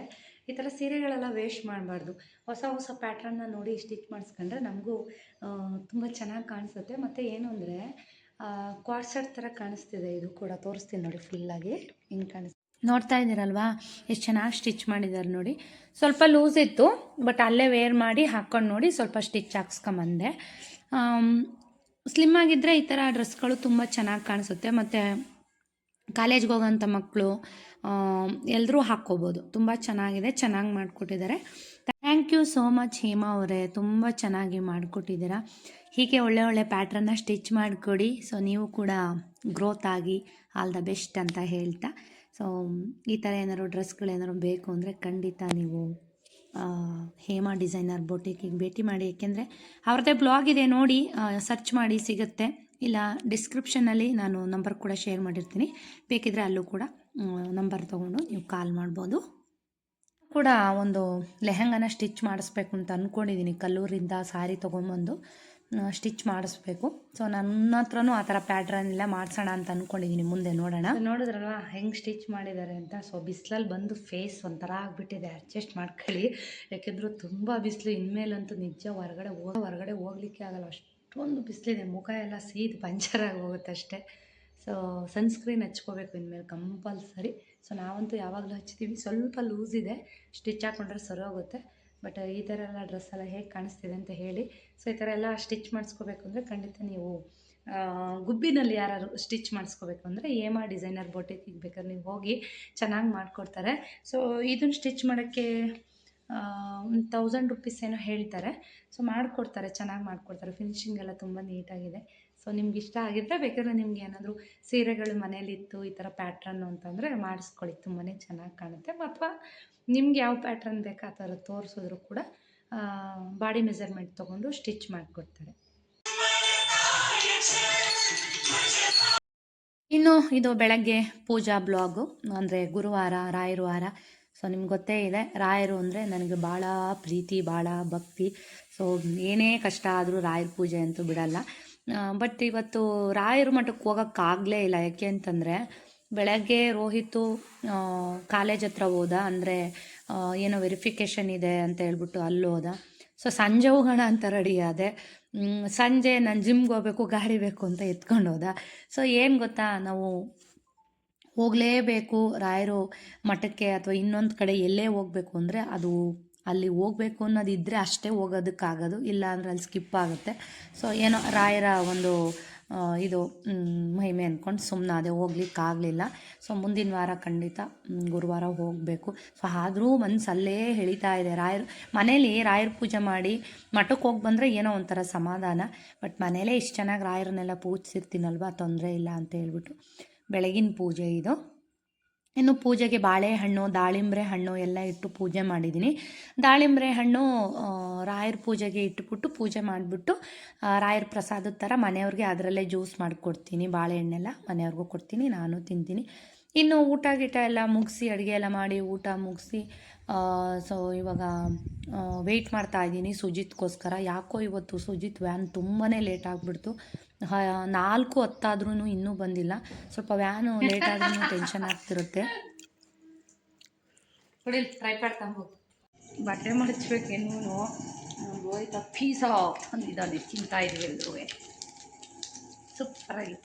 ಈ ಥರ ಸೀರೆಗಳೆಲ್ಲ ವೇಸ್ಟ್ ಮಾಡಬಾರ್ದು. ಹೊಸ ಹೊಸ ಪ್ಯಾಟ್ರನ್ನ ನೋಡಿ ಸ್ಟಿಚ್ ಮಾಡಿಸ್ಕೊಂಡ್ರೆ ನಮಗೂ ತುಂಬ ಚೆನ್ನಾಗಿ ಕಾಣಿಸುತ್ತೆ. ಮತ್ತು ಏನು ಅಂದರೆ ಕ್ವಾಡ್ಸೆಟ್ ಥರ ಕಾಣಿಸ್ತಿದೆ ಇದು ಕೂಡ. ತೋರಿಸ್ತೀನಿ ನೋಡಿ ಫುಲ್ಲಾಗಿ ಹಿಂಗೆ ಕಾಣಿಸ್ತಿದೆ. ನೋಡ್ತಾ ಇದ್ದೀರಲ್ವಾ? ಎಷ್ಟು ಚೆನ್ನಾಗಿ ಸ್ಟಿಚ್ ಮಾಡಿದ್ದಾರೆ ನೋಡಿ. ಸ್ವಲ್ಪ ಲೂಸ್ ಇತ್ತು ಬಟ್ ಅಲ್ಲೇ ವೇರ್ ಮಾಡಿ ಹಾಕ್ಕೊಂಡು ನೋಡಿ ಸ್ವಲ್ಪ ಸ್ಟಿಚ್ ಹಾಕ್ಸ್ಕೊಂಬಂದೆ. ಸ್ಲಿಮ್ ಆಗಿದ್ದರೆ ಈ ಥರ ಡ್ರೆಸ್ಗಳು ತುಂಬ ಚೆನ್ನಾಗಿ ಕಾಣಿಸುತ್ತೆ. ಮತ್ತು ಕಾಲೇಜ್ಗೆ ಹೋಗೋಂಥ ಮಕ್ಕಳು ಎಲ್ಲರೂ ಹಾಕ್ಕೋಬೋದು. ತುಂಬ ಚೆನ್ನಾಗಿದೆ, ಚೆನ್ನಾಗಿ ಮಾಡಿಕೊಟ್ಟಿದ್ದಾರೆ. Thank you so much Hema ಅವರೇ, ತುಂಬ ಚೆನ್ನಾಗಿ ಮಾಡಿಕೊಟ್ಟಿದ್ದೀರಾ. ಹೀಗೆ ಒಳ್ಳೆ ಒಳ್ಳೆ ಪ್ಯಾಟ್ರನ್ನ ಸ್ಟಿಚ್ ಮಾಡಿಕೊಡಿ. ಸೊ ನೀವು ಕೂಡ ಗ್ರೋತ್ ಆಗಿ ಆಲ್ ದ ಬೆಸ್ಟ್ ಅಂತ ಹೇಳ್ತಾ. ಸೊ ಈ ಥರ ಏನಾದ್ರು ಡ್ರೆಸ್ಗಳೇನಾದ್ರು ಬೇಕು ಅಂದರೆ ಖಂಡಿತ ನೀವು ಹೇಮಾ ಡಿಸೈನರ್ ಬೊಟಿಕಿಗೆ ಭೇಟಿ ಮಾಡಿ. ಏಕೆಂದರೆ ಅವ್ರದ್ದೇ ಬ್ಲಾಗ್ ಇದೆ, ನೋಡಿ ಸರ್ಚ್ ಮಾಡಿ ಸಿಗುತ್ತೆ. ಇಲ್ಲ ಡಿಸ್ಕ್ರಿಪ್ಷನಲ್ಲಿ ನಾನು ನಂಬರ್ ಕೂಡ ಶೇರ್ ಮಾಡಿರ್ತೀನಿ. ಬೇಕಿದ್ರೆ ಅಲ್ಲೂ ಕೂಡ ನಂಬರ್ ತೊಗೊಂಡು ನೀವು ಕಾಲ್ ಮಾಡ್ಬೋದು. ಕೂಡ ಒಂದು ಲೆಹೆಂಗಾನ ಸ್ಟಿಚ್ ಮಾಡಿಸ್ಬೇಕು ಅಂತ ಅಂದ್ಕೊಂಡಿದ್ದೀನಿ ಕಲ್ಲೂರಿಂದ ಸಾರಿ ತೊಗೊಂಬಂದು ಸ್ಟಿಚ್ ಮಾಡಿಸ್ಬೇಕು. ಸೊ ನನ್ನ ಹತ್ರನೂ ಆ ಥರ ಪ್ಯಾಟ್ರನ್ ಎಲ್ಲ ಮಾಡಿಸೋಣ ಅಂತ ಅಂದ್ಕೊಂಡಿದ್ದೀನಿ ಮುಂದೆ ನೋಡೋಣ. ನೋಡಿದ್ರಲ್ವ? ಹೆಂಗೆ ಸ್ಟಿಚ್ ಮಾಡಿದ್ದಾರೆ ಅಂತ? ಸೊ ಬಿಸಿಲಲ್ಲಿ ಬಂದು ಫೇಸ್ ಒಂಥರ ಆಗಿಬಿಟ್ಟಿದೆ. ಅಡ್ಜಸ್ಟ್ ಮಾಡ್ಕೊಳ್ಳಿ. ಯಾಕೆಂದ್ರೆ ತುಂಬ ಬಿಸಿಲು. ಇನ್ಮೇಲಂತೂ ನಿಜ ಹೊರಗಡೆ ಹೋಗ, ಹೊರಗಡೆ ಹೋಗ್ಲಿಕ್ಕೆ ಆಗಲ್ಲ. ಅಷ್ಟೊಂದು ಬಿಸಿಲಿದೆ, ಮುಖ ಎಲ್ಲ ಸೀದ್ ಹೋಗುತ್ತೆ ಅಷ್ಟೇ. ಸೊ ಸನ್ಸ್ಕ್ರೀನ್ ಹಚ್ಕೋಬೇಕು ಇನ್ಮೇಲೆ ಕಂಪಲ್ಸರಿ. ಸೊ ನಾವಂತೂ ಯಾವಾಗಲೂ ಹಚ್ತೀವಿ. ಸ್ವಲ್ಪ ಲೂಸ್ ಇದೆ ಸ್ಟಿಚ್ ಹಾಕ್ಕೊಂಡ್ರೆ ಸರಿ ಹೋಗುತ್ತೆ ಬಟ್ ಈ ಥರ ಎಲ್ಲ ಡ್ರೆಸ್ ಎಲ್ಲ ಹೇಗೆ ಕಾಣಿಸ್ತಿದೆ ಅಂತ ಹೇಳಿ. ಸೊ ಈ ಥರ ಎಲ್ಲ ಸ್ಟಿಚ್ ಮಾಡಿಸ್ಕೋಬೇಕು ಅಂದರೆ ಖಂಡಿತ ನೀವು ಗುಬ್ಬಿನಲ್ಲಿ ಯಾರು ಸ್ಟಿಚ್ ಮಾಡಿಸ್ಕೋಬೇಕು ಅಂದರೆ ಏಮಾ ಡಿಸೈನರ್ ಬೊಟಿಕಿಗೆ ಬೇಕಾದ್ರೆ ನೀವು ಹೋಗಿ ಚೆನ್ನಾಗಿ ಮಾಡಿಕೊಡ್ತಾರೆ. ಸೊ ಇದನ್ನು ಸ್ಟಿಚ್ ಮಾಡೋಕ್ಕೆ ಒಂದು ತೌಸಂಡ್ ರುಪೀಸ್ ಏನೋ ಹೇಳ್ತಾರೆ. ಸೊ ಮಾಡಿಕೊಡ್ತಾರೆ, ಚೆನ್ನಾಗಿ ಮಾಡಿಕೊಡ್ತಾರೆ. ಫಿನಿಶಿಂಗ್ ಎಲ್ಲ ತುಂಬ ನೀಟಾಗಿದೆ. ಸೊ ನಿಮ್ಗೆ ಇಷ್ಟ ಆಗಿದ್ದರೆ ಬೇಕಾದ್ರೆ ನಿಮ್ಗೆ ಏನಾದರೂ ಸೀರೆಗಳು ಮನೇಲಿತ್ತು ಈ ಥರ ಪ್ಯಾಟ್ರನ್ನು ಅಂತಂದರೆ ಮಾಡಿಸ್ಕೊಳ್ಳಿ. ತುಂಬಾ ಚೆನ್ನಾಗಿ ಕಾಣುತ್ತೆ. ಅಥವಾ ನಿಮ್ಗೆ ಯಾವ ಪ್ಯಾಟ್ರನ್ ಬೇಕು ಆ ಥರ ತೋರಿಸಿದ್ರು ಕೂಡ ಬಾಡಿ ಮೆಸರ್ಮೆಂಟ್ ತೊಗೊಂಡು ಸ್ಟಿಚ್ ಮಾಡಿಕೊಡ್ತಾರೆ. ಇನ್ನು ಇದು ಬೆಳಗ್ಗೆ ಪೂಜಾ ಬ್ಲಾಗು, ಅಂದರೆ ಗುರುವಾರ ರಾಯರ ವಾರ ಸೊ ನಿಮ್ಗೆ ಗೊತ್ತೇ ಇದೆ, ರಾಯರು ಅಂದರೆ ನನಗೆ ಭಾಳ ಪ್ರೀತಿ, ಭಾಳ ಭಕ್ತಿ. ಸೊ ಏನೇ ಕಷ್ಟ ಆದರೂ ರಾಯರ ಪೂಜೆ ಅಂತೂ ಬಿಡಲ್ಲ. ಬಟ್ ಇವತ್ತು ರಾಯರು ಮಠಕ್ಕೆ ಹೋಗೋಕ್ಕಾಗಲೇ ಇಲ್ಲ. ಯಾಕೆ ಅಂತಂದರೆ, ಬೆಳಗ್ಗೆ ರೋಹಿತು ಕಾಲೇಜ್ ಹತ್ರ ಹೋದ, ಅಂದರೆ ಏನೋ ವೆರಿಫಿಕೇಷನ್ ಇದೆ ಅಂತ ಹೇಳ್ಬಿಟ್ಟು ಅಲ್ಲಿ ಹೋದ. ಸೊ ಸಂಜೆ ಹೋಗೋಣ ಅಂತ ರೆಡಿ ಆದೆ. ಸಂಜೆ ನಾನು ಜಿಮ್ಗೆ ಹೋಗ್ಬೇಕು, ಗಾಡಿ ಬೇಕು ಅಂತ ಎತ್ಕೊಂಡು ಹೋದ. ಸೊ ಏನು ಗೊತ್ತಾ, ನಾವು ಹೋಗಲೇಬೇಕು ರಾಯರು ಮಠಕ್ಕೆ ಅಥವಾ ಇನ್ನೊಂದು ಕಡೆ ಎಲ್ಲೇ ಹೋಗಬೇಕು ಅಂದರೆ ಅದು ಅಲ್ಲಿ ಹೋಗಬೇಕು ಅನ್ನೋದು ಇದ್ದರೆ ಅಷ್ಟೇ ಹೋಗೋದಕ್ಕಾಗೋದು ಇಲ್ಲ ಅಂದರೆ ಅಲ್ಲಿ ಸ್ಕಿಪ್ ಆಗುತ್ತೆ. ಸೊ ಏನೋ ರಾಯರ ಒಂದು ಇದು ಮಹಿಮೆ ಅಂದ್ಕೊಂಡು ಸುಮ್ಮನೆ ಅದೇ ಹೋಗ್ಲಿಕ್ಕಾಗಲಿಲ್ಲ. ಸೊ ಮುಂದಿನ ವಾರ ಖಂಡಿತ ಗುರುವಾರ ಹೋಗಬೇಕು. ಸೊ ಆದರೂ ಮನಸ್ಸಲ್ಲೇ ಹೇಳ್ತಾ ಇದೆ ರಾಯರು. ಮನೇಲಿ ರಾಯರ ಪೂಜೆ ಮಾಡಿ ಮಠಕ್ಕೆ ಹೋಗಿ ಬಂದರೆ ಏನೋ ಒಂಥರ ಸಮಾಧಾನ. ಬಟ್ ಮನೇಲೇ ಇಷ್ಟು ಚೆನ್ನಾಗಿ ರಾಯರನ್ನೆಲ್ಲ ಪೂಜಿಸಿರ್ತೀನಲ್ವ, ತೊಂದರೆ ಇಲ್ಲ ಅಂತ ಹೇಳ್ಬಿಟ್ಟು. ಬೆಳಗಿನ ಪೂಜೆ ಇದು. ಇನ್ನು ಪೂಜೆಗೆ ಬಾಳೆಹಣ್ಣು, ದಾಳಿಂಬ್ರೆ ಹಣ್ಣು ಎಲ್ಲ ಇಟ್ಟು ಪೂಜೆ ಮಾಡಿದ್ದೀನಿ. ದಾಳಿಂಬ್ರೆ ಹಣ್ಣು ರಾಯರ ಪೂಜೆಗೆ ಇಟ್ಬಿಟ್ಟು ಪೂಜೆ ಮಾಡಿಬಿಟ್ಟು ರಾಯರ ಪ್ರಸಾದದ ಥರ ಮನೆಯವ್ರಿಗೆ ಅದರಲ್ಲೇ ಜ್ಯೂಸ್ ಮಾಡಿಕೊಡ್ತೀನಿ. ಬಾಳೆಹಣ್ಣೆಲ್ಲ ಮನೆಯವ್ರಿಗೂ ಕೊಡ್ತೀನಿ, ನಾನು ತಿಂತೀನಿ. ಇನ್ನು ಊಟ ಗೀಟ ಎಲ್ಲ ಮುಗಿಸಿ, ಅಡುಗೆ ಎಲ್ಲ ಮಾಡಿ ಊಟ ಮುಗಿಸಿ ಸೊ ಇವಾಗ ವೆಯ್ಟ್ ಮಾಡ್ತಾ ಇದ್ದೀನಿ ಸುಜಿತ್ಗೋಸ್ಕರ. ಯಾಕೋ ಇವತ್ತು ಸುಜಿತ್ ವ್ಯಾನ್ ತುಂಬಾ ಲೇಟ್ ಆಗಿಬಿಡ್ತು. ನಾಲ್ಕು ಹತ್ತಾದ್ರೂ ಇನ್ನೂ ಬಂದಿಲ್ಲ. ಸ್ವಲ್ಪ ವ್ಯಾನು ಲೇಟ್ ಆದ್ರೂ ಟೆನ್ಷನ್ ಆಗ್ತಿರುತ್ತೆ. ಬಟ್ಟೆ ಮಡಚ್ಬೇಕೇನು. ರೋಹಿತ ಪೀಸಾ ಅಂದಿದ್ದಾನೆ ತಿಂತಾ ಇದ್ವಿ ಎಲ್ಲರೂ ಸೂಪರಾಗಿ.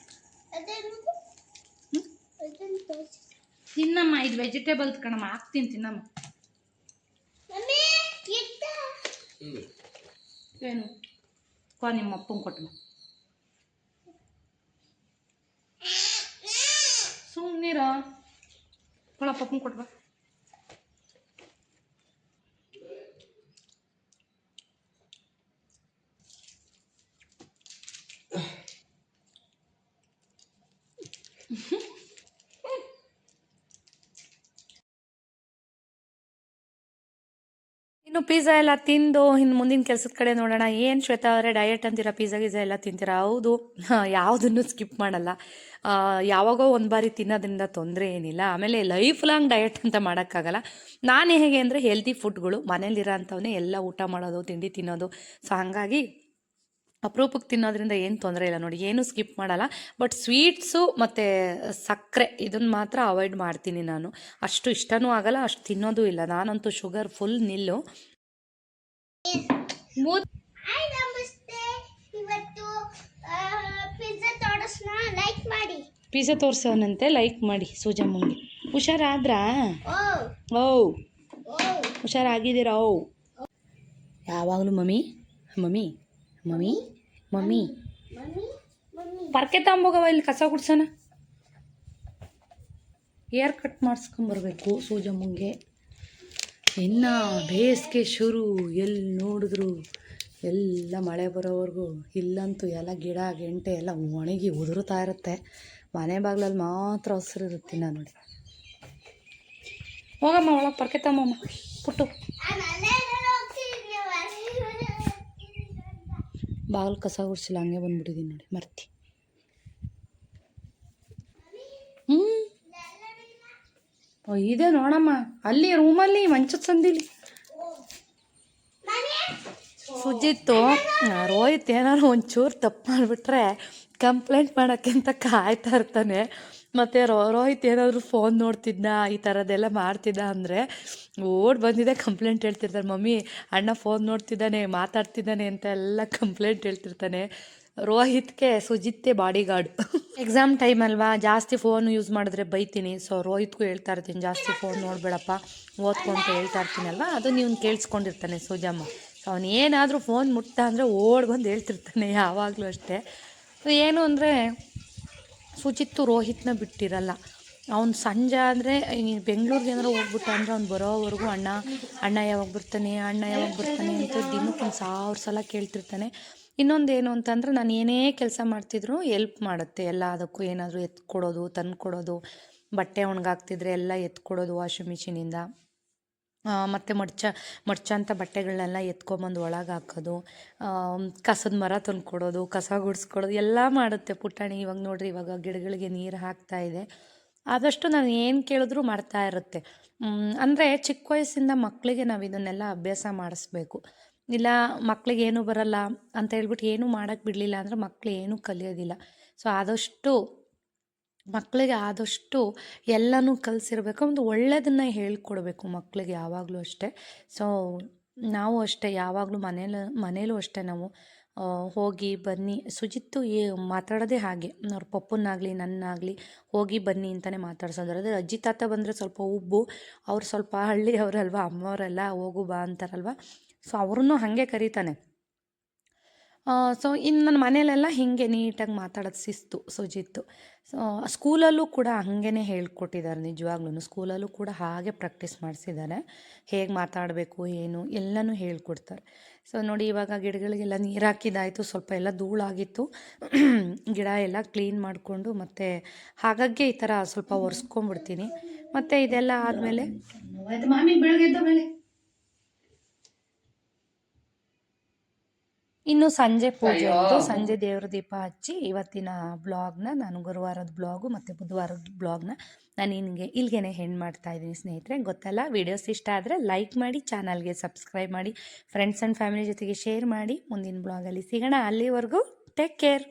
ತಿನ್ನಮ್ಮ ಇದು ವೆಜಿಟೇಬಲ್ಸ್ ಕಣಮ್ಮ ಹಾಕ್ತೀನಿ ತಿನ್ನಮ್ಮ. ಏನು ಕೋ ನಿಮ್ಮ ಅಪ್ಪಂಗೆ ಕೊಟ್ಟು ಸುಮ್ಮನಿರ ಕೊಳ ಪಪ್ಪಂಗೆ ಕೊಟ್ಬಾ ಇನ್ನು ಪಿಜ್ಜಾ ಎಲ್ಲ ತಿಂದು ಇನ್ನು ಮುಂದಿನ ಕೆಲಸದ ಕಡೆ ನೋಡೋಣ. ಏನು ಶ್ವೇತಾ ಅವರೇ ಡಯಟ್ ಅಂತೀರಾ ಪಿಜ್ಜಾ ಗಿಜ್ಜಾ ಎಲ್ಲ ತಿಂತೀರಾ? ಹೌದು. ಯಾವುದನ್ನು ಸ್ಕಿಪ್ ಮಾಡಲ್ಲ. ಯಾವಾಗೋ ಒಂದು ಬಾರಿ ತಿನ್ನೋದ್ರಿಂದ ತೊಂದರೆ ಏನಿಲ್ಲ. ಆಮೇಲೆ ಲೈಫ್ ಲಾಂಗ್ ಡಯಟ್ ಅಂತ ಮಾಡೋಕ್ಕಾಗಲ್ಲ. ನಾನು ಹೇಗೆ ಅಂದರೆ ಹೆಲ್ತಿ ಫುಡ್ಗಳು ಮನೇಲಿರೋ ಅಂಥವನ್ನೇ ಎಲ್ಲ ಊಟ ಮಾಡೋದು, ತಿಂಡಿ ತಿನ್ನೋದು. ಸೊ ಹಾಗಾಗಿ ಅಪರೂಪಕ್ಕೆ ತಿನ್ನೋದ್ರಿಂದ ಏನು ತೊಂದರೆ ಇಲ್ಲ ನೋಡಿ ಏನು ಸ್ಕಿಪ್ ಮಾಡಲ್ಲ. ಬಟ್ ಸ್ವೀಟ್ಸು ಮತ್ತು ಸಕ್ಕರೆ ಇದನ್ನು ಮಾತ್ರ ಅವಾಯ್ಡ್ ಮಾಡ್ತೀನಿ ನಾನು. ಅಷ್ಟು ಇಷ್ಟನೂ ಆಗಲ್ಲ ಅಷ್ಟು ತಿನ್ನೋದು ಇಲ್ಲ. ನಾನಂತೂ ಶುಗರ್ ಫುಲ್ ನಿಲ್ಲು. ಪಿಜ್ಜಾ ತೋರಿಸೋನಂತೆ ಲೈಕ್ ಮಾಡಿ. ಪಿಜ್ಜಾ ತೋರ್ಸವನಂತೆ ಲೈಕ್ ಮಾಡಿ ಸೂಜಮ್ಮಂಗೆ. ಹುಷಾರಾದ್ರಾ? ಓ ಹುಷಾರಾಗಿದ್ದೀರಾ? ಓ ಯಾವಾಗಲೂ ಮಮ್ಮಿ ಮಮ್ಮಿ. ಮಮ್ಮಿ ಮಮ್ಮಿ ಪರ್ಕೆ ತಗೊಂಬೋಗವ ಇಲ್ಲಿ ಕಸ ಗುಡ್ಸೋಣ ಏರ್ ಕಟ್ ಮಾಡಿಸ್ಕೊಂಬರ್ಬೇಕು ಸೂಜಮ್ಮಂಗೆ ಇನ್ನು ಬೇಸಿಗೆ ಶುರು ಎಲ್ಲಿ ನೋಡಿದ್ರು ಎಲ್ಲ ಮಳೆ ಬರೋವರೆಗೂ ಇಲ್ಲಂತೂ ಎಲ್ಲ ಗಿಡ ಗೆಂಟೆ ಎಲ್ಲ ಒಣಗಿ ಉದುರುತ್ತಾ ಇರುತ್ತೆ. ಮನೆ ಬಾಗ್ಲಲ್ಲಿ ಮಾತ್ರ ಹಸಿರು ಇರುತ್ತೆ ನಾನು ನೋಡಿ. ಹೋಗಮ್ಮ ಒಳಗೆ ಪರ್ಕೆ ತಮ್ಮಮ್ಮ ಪುಟ್ಟು ನಾನು ಅಲ್ಲೇ ಹೋಗ್ತಿದ್ದೀನಿ ಬಾಗಿಲು ಕಸ ಗುಡಿಸಿಲ್ಲ, ಹಂಗೆ ಬಂದ್ಬಿಟ್ಟಿದ್ದೀನಿ ನೋಡಿ, ಮರ್ತಿ. ಹ್ಞೂ ಇದೆ ನೋಡಮ್ಮ, ಅಲ್ಲಿ ರೂಮಲ್ಲಿ ಮಂಚದ ಸಂದಿಲಿ. ಸುಜಿತ್ತು ರೋಹಿತ್ ಏನಾದ್ರು ಒಂಚೂರು ತಪ್ಪು ಮಾಡಿಬಿಟ್ರೆ ಕಂಪ್ಲೇಂಟ್ ಮಾಡೋಕ್ಕಿಂತ ಕಾಯ್ತಾ ಇರ್ತಾನೆ. ಮತ್ತು ರೋಹಿತ್ ಏನಾದರೂ ಫೋನ್ ನೋಡ್ತಿದ್ದ ಈ ಥರದ್ದೆಲ್ಲ ಮಾಡ್ತಿದ್ದ ಅಂದರೆ, ಓಡ್ ಬಂದಿದೆ ಕಂಪ್ಲೇಂಟ್ ಹೇಳ್ತಿರ್ತಾರೆ ಮಮ್ಮಿ, ಅಣ್ಣ ಫೋನ್ ನೋಡ್ತಿದ್ದಾನೆ, ಮಾತಾಡ್ತಿದ್ದಾನೆ ಅಂತ ಎಲ್ಲ ಕಂಪ್ಲೇಂಟ್ ಹೇಳ್ತಿರ್ತಾನೆ. ರೋಹಿತ್ಗೆ ಸುಜಿತ್ತೆ ಬಾಡಿಗಾರ್ಡ್ ಎಕ್ಸಾಮ್ ಟೈಮ್ ಅಲ್ವಾ? ಜಾಸ್ತಿ ಫೋನ್ ಯೂಸ್ ಮಾಡಿದ್ರೆ ಬೈತೀನಿ. ಸೊ ರೋಹಿತ್ಗೂ ಹೇಳ್ತಾ ಇರ್ತೀನಿ, ಜಾಸ್ತಿ ಫೋನ್ ನೋಡಬೇಡಪ್ಪ. ಓದ್ಕೊಂತ ಹೇಳ್ತಾ ಇರ್ತೀನಿ ಅಲ್ವಾ? ಅದು ನೀವು ಕೇಳಿಸ್ಕೊಂಡಿರ್ತಾನೆ ಸುಜಮ್ಮ. ಸೊ ಅವನು ಏನಾದರೂ ಫೋನ್ ಮುಟ್ಟ ಅಂದರೆ ಓಡ್ ಬಂದು ಹೇಳ್ತಿರ್ತಾನೆ ಯಾವಾಗಲೂ ಅಷ್ಟೇ. ಸೊ ಏನು ಅಂದರೆ ಸುಚಿತ್ತು ರೋಹಿತ್ನ ಬಿಟ್ಟಿರಲ್ಲ. ಅವ್ನು ಸಂಜೆ ಆದರೆ ಬೆಂಗಳೂರಿಗೆ ಏನಾರು ಹೋಗ್ಬಿಟ್ಟ ಅಂದರೆ ಅವ್ನು ಬರೋವರೆಗೂ ಅಣ್ಣ ಅಣ್ಣ ಯಾವಾಗ ಬರ್ತಾನೆ, ಅಣ್ಣ ಯಾವಾಗ ಬರ್ತಾನೆ ಅಂತ ದಿನಕ್ಕೆ ಒಂದು ಸಾವಿರ ಸಲ ಕೇಳ್ತಿರ್ತಾನೆ. ಇನ್ನೊಂದು ಏನು ಅಂತಂದ್ರೆ ನಾನು ಏನೇ ಕೆಲಸ ಮಾಡ್ತಿದ್ರು ಎಲ್ಪ್ ಮಾಡುತ್ತೆ. ಎಲ್ಲ ಅದಕ್ಕೂ ಏನಾದರೂ ಎತ್ಕೊಡೋದು ತಂದು ಕೊಡೋದು ಬಟ್ಟೆ ಒಣಗಾಕ್ತಿದ್ರೆ ಎಲ್ಲ ಎತ್ಕೊಡೋದು ವಾಷಿಂಗ್ ಮಿಷಿನಿಂದ ಮತ್ತು ಮಡ್ಚ ಮಡ್ಚಂಥ ಬಟ್ಟೆಗಳನ್ನೆಲ್ಲ ಎತ್ಕೊಂಬಂದು ಒಳಗೆ ಹಾಕೋದು ಕಸದ ಮರ ತಂದು ಕೊಡೋದು ಕಸ ಗುಡಿಸ್ಕೊಡೋದು, ಎಲ್ಲ ಮಾಡುತ್ತೆ ಪುಟಾಣಿ. ಇವಾಗ ನೋಡಿರಿ, ಇವಾಗ ಗಿಡಗಳಿಗೆ ನೀರು ಹಾಕ್ತಾ ಇದೆ. ಆದಷ್ಟು ನಾನು ಏನು ಕೇಳಿದ್ರು ಮಾಡ್ತಾ ಇರುತ್ತೆ. ಅಂದರೆ ಚಿಕ್ಕ ವಯಸ್ಸಿಂದ ಮಕ್ಕಳಿಗೆ ನಾವು ಇದನ್ನೆಲ್ಲ ಅಭ್ಯಾಸ ಮಾಡಿಸ್ಬೇಕು. ಇಲ್ಲ ಮಕ್ಕಳಿಗೆ ಏನೂ ಬರಲ್ಲ ಅಂತ ಹೇಳ್ಬಿಟ್ಟು ಏನೂ ಮಾಡೋಕ್ಕೆ ಬಿಡಲಿಲ್ಲ ಅಂದರೆ ಮಕ್ಕಳು ಏನೂ ಕಲಿಯೋದಿಲ್ಲ. ಸೊ, ಆದಷ್ಟು ಮಕ್ಕಳಿಗೆ ಆದಷ್ಟು ಎಲ್ಲನೂ ಕಲಿಸಿರ್ಬೇಕು, ಒಂದು ಒಳ್ಳೆಯದನ್ನು ಹೇಳ್ಕೊಡ್ಬೇಕು ಮಕ್ಕಳಿಗೆ ಯಾವಾಗಲೂ ಅಷ್ಟೇ. ಸೊ ನಾವು ಅಷ್ಟೇ, ಯಾವಾಗಲೂ ಮನೇಲಿ, ಮನೇಲೂ ಅಷ್ಟೇ ನಾವು ಹೋಗಿ ಬನ್ನಿ. ಸುಜಿತ್ತು ಏ, ಮಾತಾಡೋದೇ ಹಾಗೆ. ಅವ್ರ ಪಪ್ಪನಾಗಲಿ, ನನ್ನಾಗಲಿ ಹೋಗಿ ಬನ್ನಿ ಅಂತಲೇ ಮಾತಾಡ್ಸೋದು. ಅದೇ ಅಜ್ಜಿ, ತಾತ ಬಂದರೆ ಸ್ವಲ್ಪ ಉಬ್ಬು, ಅವ್ರು ಸ್ವಲ್ಪ ಹಳ್ಳಿ ಅವರಲ್ವ ಅಮ್ಮವರೆಲ್ಲ ಹೋಗು ಬಾ ಅಂತಾರಲ್ವ? ಸೊ ಅವ್ರನ್ನೂ ಹಾಗೆ ಕರೀತಾನೆ. ಸೊ ಇನ್ನು ನನ್ನ ಮನೇಲೆಲ್ಲ ಹೀಗೆ ನೀಟಾಗಿ ಮಾತಾಡೋದು ಶಿಸ್ತು ಸುಜಿತ್ತು ಸೊ ಸ್ಕೂಲಲ್ಲೂ ಕೂಡ ಹಾಗೇ ಹೇಳ್ಕೊಟ್ಟಿದ್ದಾರೆ ನಿಜವಾಗ್ಲೂ ಸ್ಕೂಲಲ್ಲೂ ಕೂಡ ಹಾಗೆ ಪ್ರಾಕ್ಟೀಸ್ ಮಾಡಿಸಿದ್ದಾರೆ ಹೇಗೆ ಮಾತಾಡಬೇಕು, ಏನು, ಎಲ್ಲನೂ ಹೇಳ್ಕೊಡ್ತಾರೆ. ಸೊ ನೋಡಿ ಇವಾಗ ಗಿಡಗಳಿಗೆಲ್ಲ ನೀರು ಹಾಕಿದ್ದಾಯಿತು ಸ್ವಲ್ಪ ಎಲ್ಲ ಧೂಳಾಗಿತ್ತು. ಗಿಡ ಎಲ್ಲ ಕ್ಲೀನ್ ಮಾಡಿಕೊಂಡು ಮತ್ತು ಹಾಗಾಗೆ ಈ ಥರ ಸ್ವಲ್ಪ ಒರೆಸ್ಕೊಂಡ್ಬಿಡ್ತೀನಿ. ಮತ್ತು ಇದೆಲ್ಲ ಆದಮೇಲೆ ಮಾಮಿ ಬೆಳಗ್ಗೆ ಎದ್ದ ಮೇಲೆ ಇನ್ನು ಸಂಜೆ ಪೂಜೆ ಇತ್ತು ಸಂಜೆ ದೇವ್ರ ದೀಪ ಹಚ್ಚಿ ಇವತ್ತಿನ ಬ್ಲಾಗ್ನ ನಾನು ಗುರುವಾರದ ಬ್ಲಾಗು ಮತ್ತು ಬುಧವಾರದ ಬ್ಲಾಗ್ನ ನಾನು ನಿನಗೆ ಇಲ್ಲಿಗೆ ಹೆಣ್ಣು ಮಾಡ್ತಾ ಇದ್ದೀನಿ ಸ್ನೇಹಿತರೆ. ಗೊತ್ತಲ್ಲ ವಿಡಿಯೋಸ್ ಇಷ್ಟ ಆದರೆ ಲೈಕ್ ಮಾಡಿ ಚಾನಲ್ಗೆ ಸಬ್ಸ್ಕ್ರೈಬ್ ಮಾಡಿ ಫ್ರೆಂಡ್ಸ್ ಆ್ಯಂಡ್ ಫ್ಯಾಮಿಲಿ ಜೊತೆಗೆ ಶೇರ್ ಮಾಡಿ. ಮುಂದಿನ ಬ್ಲಾಗಲ್ಲಿ ಸಿಗೋಣ. ಅಲ್ಲಿವರೆಗೂ ಟೇಕ್ ಕೇರ್